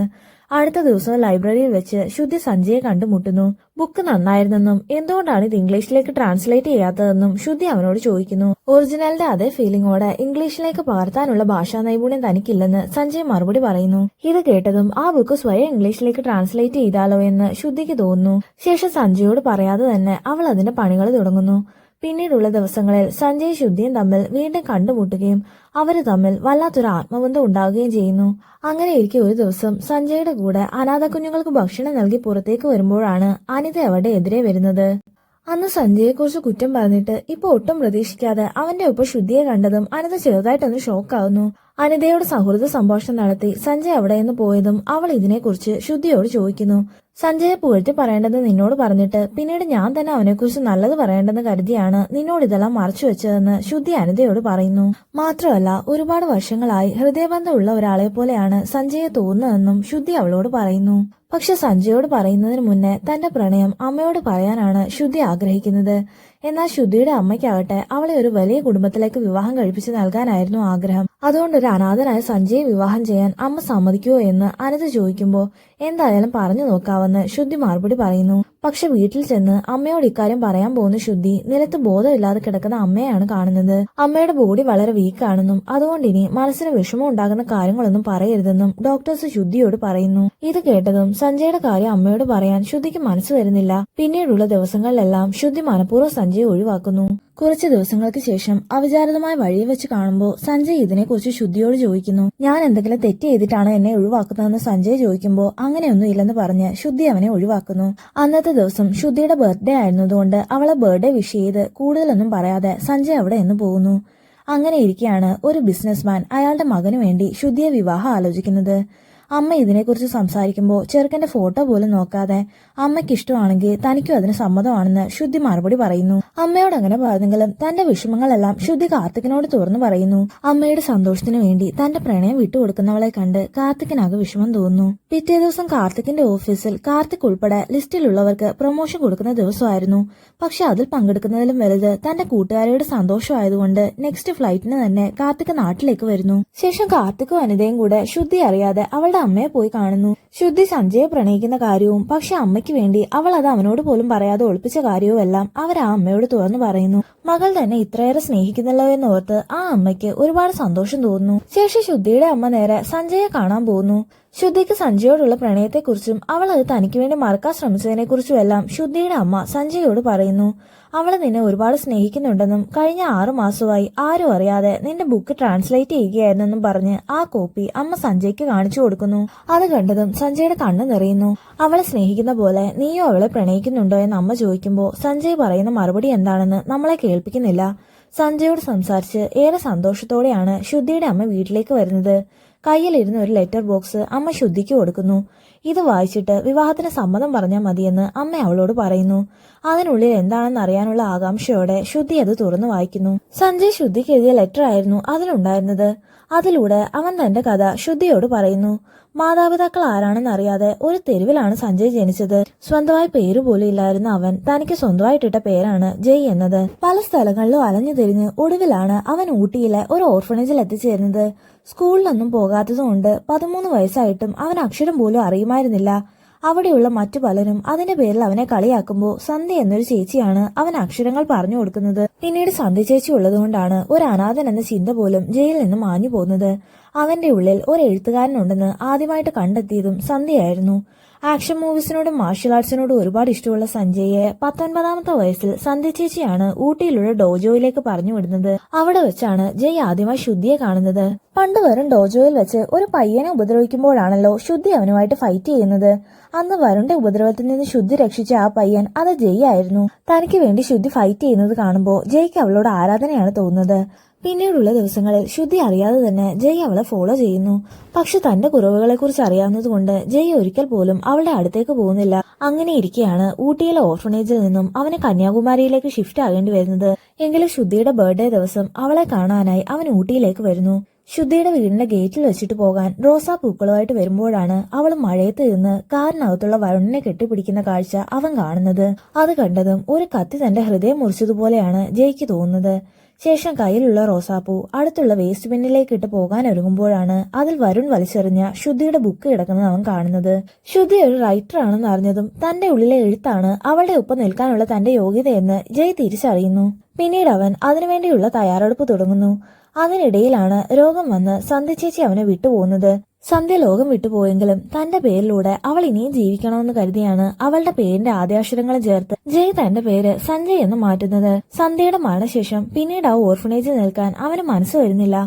അടുത്ത ദിവസം ലൈബ്രറിയിൽ വെച്ച് ശുദ്ധി സഞ്ജയെ കണ്ടുമുട്ടുന്നു ബുക്ക് നന്നായിരുന്നെന്നും എന്തുകൊണ്ടാണ് ഇത് ഇംഗ്ലീഷിലേക്ക് ട്രാൻസ്ലേറ്റ് ചെയ്യാത്തതെന്നും ശുദ്ധി അവനോട് ചോദിക്കുന്നു. ഒറിജിനലിന്റെ അതേ ഫീലിംഗോടെ ഇംഗ്ലീഷിലേക്ക് പകർത്താനുള്ള ഭാഷാ നൈപുണ്യം തനിക്കില്ലെന്ന് സഞ്ജയ് മറുപടി പറയുന്നു. ഇത് കേട്ടതും ആ ബുക്ക് സ്വയം ഇംഗ്ലീഷിലേക്ക് ട്രാൻസ്ലേറ്റ് ചെയ്താലോ എന്ന് ശുദ്ധിക്ക് തോന്നുന്നു. ശേഷം സഞ്ജയോട് പറയാതെ തന്നെ അവൾ അതിന്റെ പണികൾ തുടങ്ങുന്നു. പിന്നീടുള്ള ദിവസങ്ങളിൽ സഞ്ജയ് ശുദ്ധിയും തമ്മിൽ വീണ്ടും കണ്ടുമുട്ടുകയും അവർ തമ്മിൽ വല്ലാത്തൊരു ആത്മബന്ധം ഉണ്ടാവുകയും ചെയ്യുന്നു. അങ്ങനെ ഇരിക്കെ ഒരു ദിവസം സഞ്ജയുടെ കൂടെ അനാഥ കുഞ്ഞുങ്ങൾക്ക് ഭക്ഷണം നൽകി പുറത്തേക്ക് വരുമ്പോഴാണ് അനിത അവരുടെ എതിരെ വരുന്നത്. അന്ന് സഞ്ജയെക്കുറിച്ച് കുറ്റം പറഞ്ഞിട്ട് ഇപ്പൊ ഒട്ടും പ്രതീക്ഷിക്കാതെ അവന്റെ ഒപ്പം ശുദ്ധിയെ കണ്ടതും അനിത ചെറുതായിട്ടൊന്ന് ഷോക്കാവുന്നു അനിതയോട് സൗഹൃദ സംഭാഷണം നടത്തി സഞ്ജയ് അവിടെ നിന്ന് പോയതും അവൾ ഇതിനെക്കുറിച്ച് ശുദ്ധിയോട് ചോദിക്കുന്നു. സഞ്ജയെ പുകഴ്ത്തി പറയേണ്ടത് നിന്നോട് പറഞ്ഞിട്ട് പിന്നീട് ഞാൻ തന്നെ അവനെക്കുറിച്ച് നല്ലത് പറയേണ്ടെന്ന് കരുതിയാണ് നിന്നോട് ഇതെല്ലാം മറച്ചു വെച്ചതെന്ന് ശുദ്ധി അനിതയോട് പറയുന്നു. മാത്രമല്ല ഒരുപാട് വർഷങ്ങളായി ഹൃദയബന്ധമുള്ള ഒരാളെ പോലെയാണ് സഞ്ജയെ തോന്നുന്നതെന്നും ശുദ്ധി അവളോട് പറയുന്നു. പക്ഷെ സഞ്ജയോട് പറയുന്നതിന് മുന്നേ തന്റെ പ്രണയം അമ്മയോട് പറയാനാണ് ശുദ്ധി ആഗ്രഹിക്കുന്നത്. എന്നാൽ ശുദ്ധിയുടെ അമ്മയ്ക്കാകട്ടെ അവളെ ഒരു വലിയ കുടുംബത്തിലേക്ക് വിവാഹം കഴിപ്പിച്ച് നൽകാനായിരുന്നു ആഗ്രഹം. അതുകൊണ്ട് ഒരു അനാഥനായ സഞ്ജയെ വിവാഹം ചെയ്യാൻ അമ്മ സമ്മതിക്കുമോ എന്ന് അനത് ചോദിക്കുമ്പോൾ എന്തായാലും പറഞ്ഞു നോക്കാവെന്ന് ശുദ്ധി മറുപടി പറയുന്നു. പക്ഷെ വീട്ടിൽ ചെന്ന് അമ്മയോട് ഇക്കാര്യം പറയാൻ പോകുന്ന ശുദ്ധി നിലത്ത് ബോധമില്ലാതെ കിടക്കുന്ന അമ്മയാണ് കാണുന്നത്. അമ്മയുടെ ബോഡി വളരെ വീക്കാണെന്നും അതുകൊണ്ട് ഇനി മനസ്സിന് വിഷമം ഉണ്ടാകുന്ന കാര്യങ്ങളൊന്നും പറയരുതെന്നും ഡോക്ടേഴ്സ് ശുദ്ധിയോട് പറയുന്നു. ഇത് കേട്ടതും സഞ്ജയുടെ കാര്യം അമ്മയോട് പറയാൻ ശുദ്ധിക്ക് മനസ്സ് വരുന്നില്ല. പിന്നീടുള്ള ദിവസങ്ങളിലെല്ലാം ശുദ്ധി മനഃപൂർവം സഞ്ജയെ ഒഴിവാക്കുന്നു. കുറച്ച് ദിവസങ്ങൾക്ക് ശേഷം അവിചാരിതമായ വഴിയിൽ വെച്ച് കാണുമ്പോൾ സഞ്ജയ് ഇതിനെക്കുറിച്ച് ശുദ്ധിയോട് ചോദിക്കുന്നു. ഞാൻ എന്തെങ്കിലും തെറ്റ് ചെയ്തിട്ടാണ് എന്നെ ഒഴിവാക്കുന്നതെന്ന് സഞ്ജയ് ചോദിക്കുമ്പോൾ അങ്ങനെയൊന്നും ഇല്ലെന്ന് പറഞ്ഞ് ശുദ്ധി അവനെ ഒഴിവാക്കുന്നു. അന്നത്തെ ദിവസം ശുദ്ധിയുടെ ബർത്ത്ഡേ ആയിരുന്നതുകൊണ്ട് അവളെ ബർത്ത്ഡേ വിഷ് ചെയ്ത് കൂടുതലൊന്നും പറയാതെ സഞ്ജയ് അവിടെ എന്ന് പോകുന്നു. അങ്ങനെ ഇരിക്കെയാണ് ഒരു ബിസിനസ്മാൻ അയാളുടെ മകനു വേണ്ടി ശുദ്ധിയെ വിവാഹം ആലോചിക്കുന്നത്. അമ്മ ഇതിനെക്കുറിച്ച് സംസാരിക്കുമ്പോൾ ചെറുക്കന്റെ ഫോട്ടോ പോലും നോക്കാതെ അമ്മയ്ക്ക് ഇഷ്ടമാണെങ്കിൽ തനിക്കും അതിന് സമ്മതമാണെന്ന് ശുദ്ധി മറുപടി പറയുന്നു. അമ്മയോട് അങ്ങനെ പറഞ്ഞെങ്കിലും തന്റെ വിഷമങ്ങളെല്ലാം ശുദ്ധി കാർത്തികിനോട് തുറന്നു പറയുന്നു. അമ്മയുടെ സന്തോഷത്തിനു വേണ്ടി തന്റെ പ്രണയം വിട്ടുകൊടുക്കുന്നവളെ കണ്ട് കാർത്തികിനാകെ വിഷമം തോന്നുന്നു. പിറ്റേ ദിവസം കാർത്തികിന്റെ ഓഫീസിൽ കാർത്തിക് ഉൾപ്പെടെ ലിസ്റ്റിലുള്ളവർക്ക് പ്രൊമോഷൻ കൊടുക്കുന്ന ദിവസമായിരുന്നു. പക്ഷെ അതിൽ പങ്കെടുക്കുന്നതിലും വലുത് തന്റെ കൂട്ടുകാരിയുടെ സന്തോഷമായതുകൊണ്ട് നെക്സ്റ്റ് ഫ്ലൈറ്റിന് തന്നെ കാർത്തിക് നാട്ടിലേക്ക് വരുന്നു. ശേഷം കാർത്തിക്കും അനിതയും കൂടെ ശുദ്ധി അറിയാതെ അവളുടെ അമ്മയെ പോയി കാണുന്നു. ശുദ്ധി സഞ്ജയെ പ്രണയിക്കുന്ന കാര്യവും പക്ഷെ അമ്മയ്ക്ക് വേണ്ടി അവൾ അത് അവനോട് പോലും പറയാതെ ഒളിപ്പിച്ച കാര്യവും എല്ലാം അവർ ആ അമ്മയോട് തുറന്നു പറയുന്നു. മകൾ തന്നെ ഇത്രയേറെ സ്നേഹിക്കുന്നല്ലോ എന്നോർത്ത് ആ അമ്മയ്ക്ക് ഒരുപാട് സന്തോഷം തോന്നുന്നു. ശേഷം ശുദ്ധിയുടെ അമ്മ നേരെ സഞ്ജയെ കാണാൻ പോകുന്നു. ശുദ്ധിക്ക് സഞ്ജയോടുള്ള പ്രണയത്തെക്കുറിച്ചും അവൾ അത് തനിക്ക് വേണ്ടി മറക്കാൻ ശ്രമിച്ചതിനെക്കുറിച്ചും എല്ലാം ശുദ്ധിയുടെ അമ്മ സഞ്ജയോട് പറയുന്നു. അവളെ നിന്നെ ഒരുപാട് സ്നേഹിക്കുന്നുണ്ടെന്നും കഴിഞ്ഞ ആറു മാസമായി ആരും അറിയാതെ നിന്റെ ബുക്ക് ട്രാൻസ്ലേറ്റ് ചെയ്യുകയായിരുന്നെന്നും പറഞ്ഞ് ആ കോപ്പി അമ്മ സഞ്ജയ്ക്ക് കാണിച്ചു കൊടുക്കുന്നു. അത് കണ്ടതും സഞ്ജയുടെ കണ്ണ് നിറയുന്നു. അവളെ സ്നേഹിക്കുന്ന പോലെ നീയോ അവളെ പ്രണയിക്കുന്നുണ്ടോ എന്ന് അമ്മ ചോദിക്കുമ്പോൾ സഞ്ജയ് പറയുന്ന മറുപടി എന്താണെന്ന് നമ്മളെ കേൾപ്പിക്കുന്നില്ല. സഞ്ജയോട് സംസാരിച്ച് ഏറെ സന്തോഷത്തോടെയാണ് ശുദ്ധിയുടെ അമ്മ വീട്ടിലേക്ക് വരുന്നത്. കയ്യിലിരുന്ന ഒരു ലെറ്റർ ബോക്സ് അമ്മ ശുദ്ധിക്ക് കൊടുക്കുന്നു. ഇത് വായിച്ചിട്ട് വിവാഹത്തിന് സമ്മതം പറഞ്ഞാൽ മതിയെന്ന് അമ്മ അവളോട് പറയുന്നു. അതിനുള്ളിൽ എന്താണെന്ന് അറിയാനുള്ള ആകാംക്ഷയോടെ ശുദ്ധി അത് തുറന്നു വായിക്കുന്നു. സഞ്ജയ് ശുദ്ധിക്ക് എഴുതിയ ലെറ്റർ ആയിരുന്നു അതിലുണ്ടായിരുന്നത്. അതിലൂടെ അവൻ തന്റെ കഥ ശുദ്ധിയോട് പറയുന്നു. മാതാപിതാക്കൾ ആരാണെന്ന് അറിയാതെ ഒരു തെരുവിലാണ് സഞ്ജയ് ജനിച്ചത്. സ്വന്തമായി പേര് പോലും ഇല്ലായിരുന്ന അവൻ തനിക്ക് സ്വന്തമായിട്ടിട്ട പേരാണ് ജയ് എന്നത്. പല സ്ഥലങ്ങളിലും അലഞ്ഞു തിരിഞ്ഞ് ഒടുവിലാണ് അവൻ ഊട്ടിയിലെ ഒരു ഓർഫണേജിൽ എത്തിച്ചേരുന്നത്. സ്കൂളിലൊന്നും പോകാത്തതുകൊണ്ട് പതിമൂന്ന് വയസ്സായിട്ടും അവൻ അക്ഷരം പോലും അറിയുമായിരുന്നില്ല. അവിടെയുള്ള മറ്റു പലരും അതിന്റെ പേരിൽ അവനെ കളിയാക്കുമ്പോൾ സന്ധ്യ എന്നൊരു ചേച്ചിയാണ് അവൻ അക്ഷരങ്ങൾ പറഞ്ഞു കൊടുക്കുന്നത്. പിന്നീട് സന്ധ്യ ചേച്ചി ഉള്ളതുകൊണ്ടാണ് ഒരു അനാഥൻ എന്ന ചിന്ത പോലും ജയിലിൽ നിന്ന് മാഞ്ഞു പോകുന്നത് അവന്റെ ഉള്ളിൽ ഒരു എഴുത്തുകാരനുണ്ടെന്ന് ആദ്യമായിട്ട് കണ്ടെത്തിയതും സന്ധ്യയായിരുന്നു. ആക്ഷൻ മൂവീസിനോടും മാർഷ്യൽ ആർട്സിനോടും ഒരുപാട് ഇഷ്ടമുള്ള സഞ്ജയെ പത്തൊൻപതാമത്തെ വയസ്സിൽ സന്ധ്യ ചേച്ചിയാണ് ഊട്ടിയിലുള്ള ഡോജോയിലേക്ക് പറഞ്ഞു വിടുന്നത്. അവിടെ വെച്ചാണ് ജയ് ആദ്യമായി ശുദ്ധിയെ കാണുന്നത്. പണ്ട് വരും ഡോജോയിൽ വെച്ച് ഒരു പയ്യനെ ഉപദ്രവിക്കുമ്പോഴാണല്ലോ ശുദ്ധി അവനുമായിട്ട് ഫൈറ്റ് ചെയ്യുന്നത്. അന്ന് വരുണിന്റെ ഉപദ്രവത്തിൽ നിന്ന് ശുദ്ധി രക്ഷിച്ച ആ പയ്യൻ അത് ജയ് ആയിരുന്നു. തനിക്ക് വേണ്ടി ശുദ്ധി ഫൈറ്റ് ചെയ്യുന്നത് കാണുമ്പോൾ ജയ്ക്ക് അവളോട് ആരാധനയാണ് തോന്നുന്നത്. പിന്നീടുള്ള ദിവസങ്ങളിൽ ശുദ്ധി അറിയാതെ തന്നെ ജയ് അവളെ ഫോളോ ചെയ്യുന്നു. പക്ഷെ തന്റെ കുറവുകളെ കുറിച്ച് അറിയാവുന്നതുകൊണ്ട് ജയ് ഒരിക്കൽ പോലും അവളുടെ അടുത്തേക്ക് പോകുന്നില്ല. അങ്ങനെ ഇരിക്കെയാണ് ഊട്ടിയിലെ ഓർഫണേജിൽ നിന്നും അവന് കന്യാകുമാരിയിലേക്ക് ഷിഫ്റ്റ് ആകേണ്ടി വരുന്നത്. എങ്കിലും ശുദ്ധിയുടെ ബർത്ത്ഡേ ദിവസം അവളെ കാണാനായി അവൻ ഊട്ടിയിലേക്ക് വരുന്നു. ശുദ്ധിയുടെ വീടിന്റെ ഗേറ്റിൽ വെച്ചിട്ട് പോകാൻ റോസാ പൂക്കളുമായിട്ട് വരുമ്പോഴാണ് അവൾ മഴയത്ത് നിന്ന് കാറിനകത്തുള്ള വരുണിനെ കെട്ടിപ്പിടിക്കുന്ന കാഴ്ച അവൻ കാണുന്നത്. അത് കണ്ടതും ഒരു കത്തി തന്റെ ഹൃദയം മുറിച്ചതുപോലെയാണ് ജയ്ക്ക് തോന്നുന്നത്. ശേഷം കയ്യിലുള്ള റോസാപ്പൂ അടുത്തുള്ള വേസ്റ്റ് ബിന്നിലേക്ക് ഇട്ട് പോകാൻ ഒരുങ്ങുമ്പോഴാണ് അതിൽ വരുൺ വലിച്ചെറിഞ്ഞ ശുദ്ധിയുടെ ബുക്ക് കിടക്കുന്നത് അവൻ കാണുന്നത്. ശുദ്ധി ഒരു റൈറ്റർ ആണെന്ന് അറിഞ്ഞതും തന്റെ ഉള്ളിലെ എഴുത്താണ് അവളുടെ ഒപ്പം നിൽക്കാനുള്ള തന്റെ യോഗ്യതയെന്ന് ജയ് തിരിച്ചറിയുന്നു. പിന്നീട് അവൻ അതിനുവേണ്ടിയുള്ള തയ്യാറെടുപ്പ് തുടങ്ങുന്നു. അതിനിടയിലാണ് രോഗം വന്ന് സന്ധ്യ ചേച്ചി അവനെ വിട്ടുപോകുന്നത്. സന്ധ്യ ലോകം വിട്ടുപോയെങ്കിലും തന്റെ പേരിലൂടെ അവൾ ഇനിയും ജീവിക്കണമെന്ന് കരുതിയാണ് അവളുടെ പേരിന്റെ ആദ്യാക്ഷരങ്ങൾ ചേർത്ത് ജയ് തന്റെ പേര് സഞ്ജയ് എന്ന് മാറ്റുന്നത്. സന്ധ്യയുടെ മരണശേഷം പിന്നീട് ആ ഓർഫണേജിൽ നിൽക്കാൻ അവന് മനസ്സ് വരുന്നില്ല.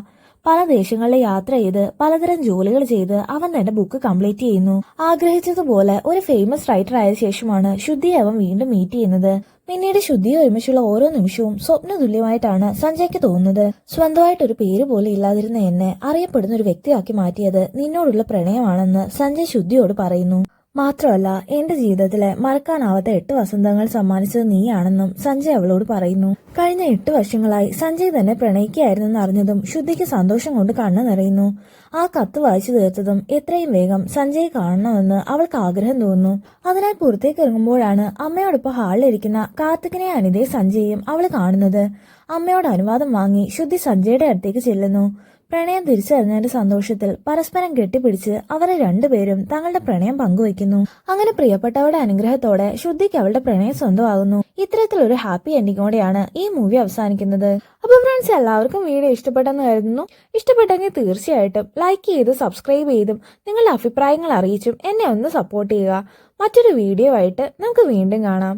പല ദേശങ്ങളിൽ യാത്ര ചെയ്ത് പലതരം ജോലികൾ ചെയ്ത് അവൻ തന്റെ ബുക്ക് കംപ്ലീറ്റ് ചെയ്യുന്നു. ആഗ്രഹിച്ചതുപോലെ ഒരു ഫേമസ് റൈറ്റർ ആയ ശേഷമാണ് ശുദ്ധി അവൻ വീണ്ടും മീറ്റ് ചെയ്യുന്നത്. പിന്നീട് ശുദ്ധിയെ ഒരുമിച്ചുള്ള ഓരോ നിമിഷവും സ്വപ്ന തുല്യമായിട്ടാണ് സഞ്ജയ്ക്ക് തോന്നുന്നത്. സ്വന്തമായിട്ട് ഒരു പേര് പോലും ഇല്ലാതിരുന്ന എന്നെ അറിയപ്പെടുന്ന ഒരു വ്യക്തിയാക്കി മാറ്റിയത് നിന്നോടുള്ള പ്രണയമാണെന്ന് സഞ്ജയ് ശുദ്ധിയോട് പറയുന്നു. മാത്രമല്ല എന്റെ ജീവിതത്തിലെ മറക്കാനാവാത്ത എട്ട് വസന്തങ്ങൾ സമ്മാനിച്ചത് നീയാണെന്നും സഞ്ജയ് അവളോട് പറയുന്നു. കഴിഞ്ഞ എട്ട് വർഷങ്ങളായി സഞ്ജയ് തന്നെ പ്രണയിക്കുകയായിരുന്നെന്ന് അറിഞ്ഞതും ശുദ്ധിക്ക് സന്തോഷം കൊണ്ട് കണ്ണു നിറയുന്നു ആ കത്ത് വായിച്ചു തീർത്തതും എത്രയും വേഗം സഞ്ജയ് കാണണമെന്ന് അവൾക്ക് ആഗ്രഹം തോന്നുന്നു. അതിനാൽ പുറത്തേക്ക് ഇറങ്ങുമ്പോഴാണ് അമ്മയോടൊപ്പം ഹാളിലിരിക്കുന്ന കാർത്തികിനെ അനിതയെ സഞ്ജയും അവൾ കാണുന്നത്. അമ്മയോട് അനുവാദം വാങ്ങി ശുദ്ധി സഞ്ജയുടെ അടുത്തേക്ക് ചെല്ലുന്നു. പ്രണയം തിരിച്ചറിഞ്ഞതിന്റെ സന്തോഷത്തിൽ പരസ്പരം കെട്ടിപ്പിടിച്ച് അവരെ രണ്ടുപേരും തങ്ങളുടെ പ്രണയം പങ്കുവയ്ക്കുന്നു. അങ്ങനെ പ്രിയപ്പെട്ടവരുടെ അനുഗ്രഹത്തോടെ ശുദ്ധിക്ക് അവളുടെ പ്രണയം സ്വന്തമാകുന്നു. ഇത്തരത്തിലൊരു ഹാപ്പി എൻഡിങ്ങോടെയാണ് ഈ മൂവി അവസാനിക്കുന്നത്. അപ്പൊ ഫ്രണ്ട്സ് എല്ലാവർക്കും വീഡിയോ ഇഷ്ടപ്പെട്ടെന്ന് കരുതുന്നു. ഇഷ്ടപ്പെട്ടെങ്കിൽ തീർച്ചയായിട്ടും ലൈക്ക് ചെയ്ത് സബ്സ്ക്രൈബ് ചെയ്തും നിങ്ങളുടെ അഭിപ്രായങ്ങൾ അറിയിച്ചും എന്നെ ഒന്ന് സപ്പോർട്ട് ചെയ്യുക. മറ്റൊരു വീഡിയോ ആയിട്ട് നമുക്ക് വീണ്ടും കാണാം.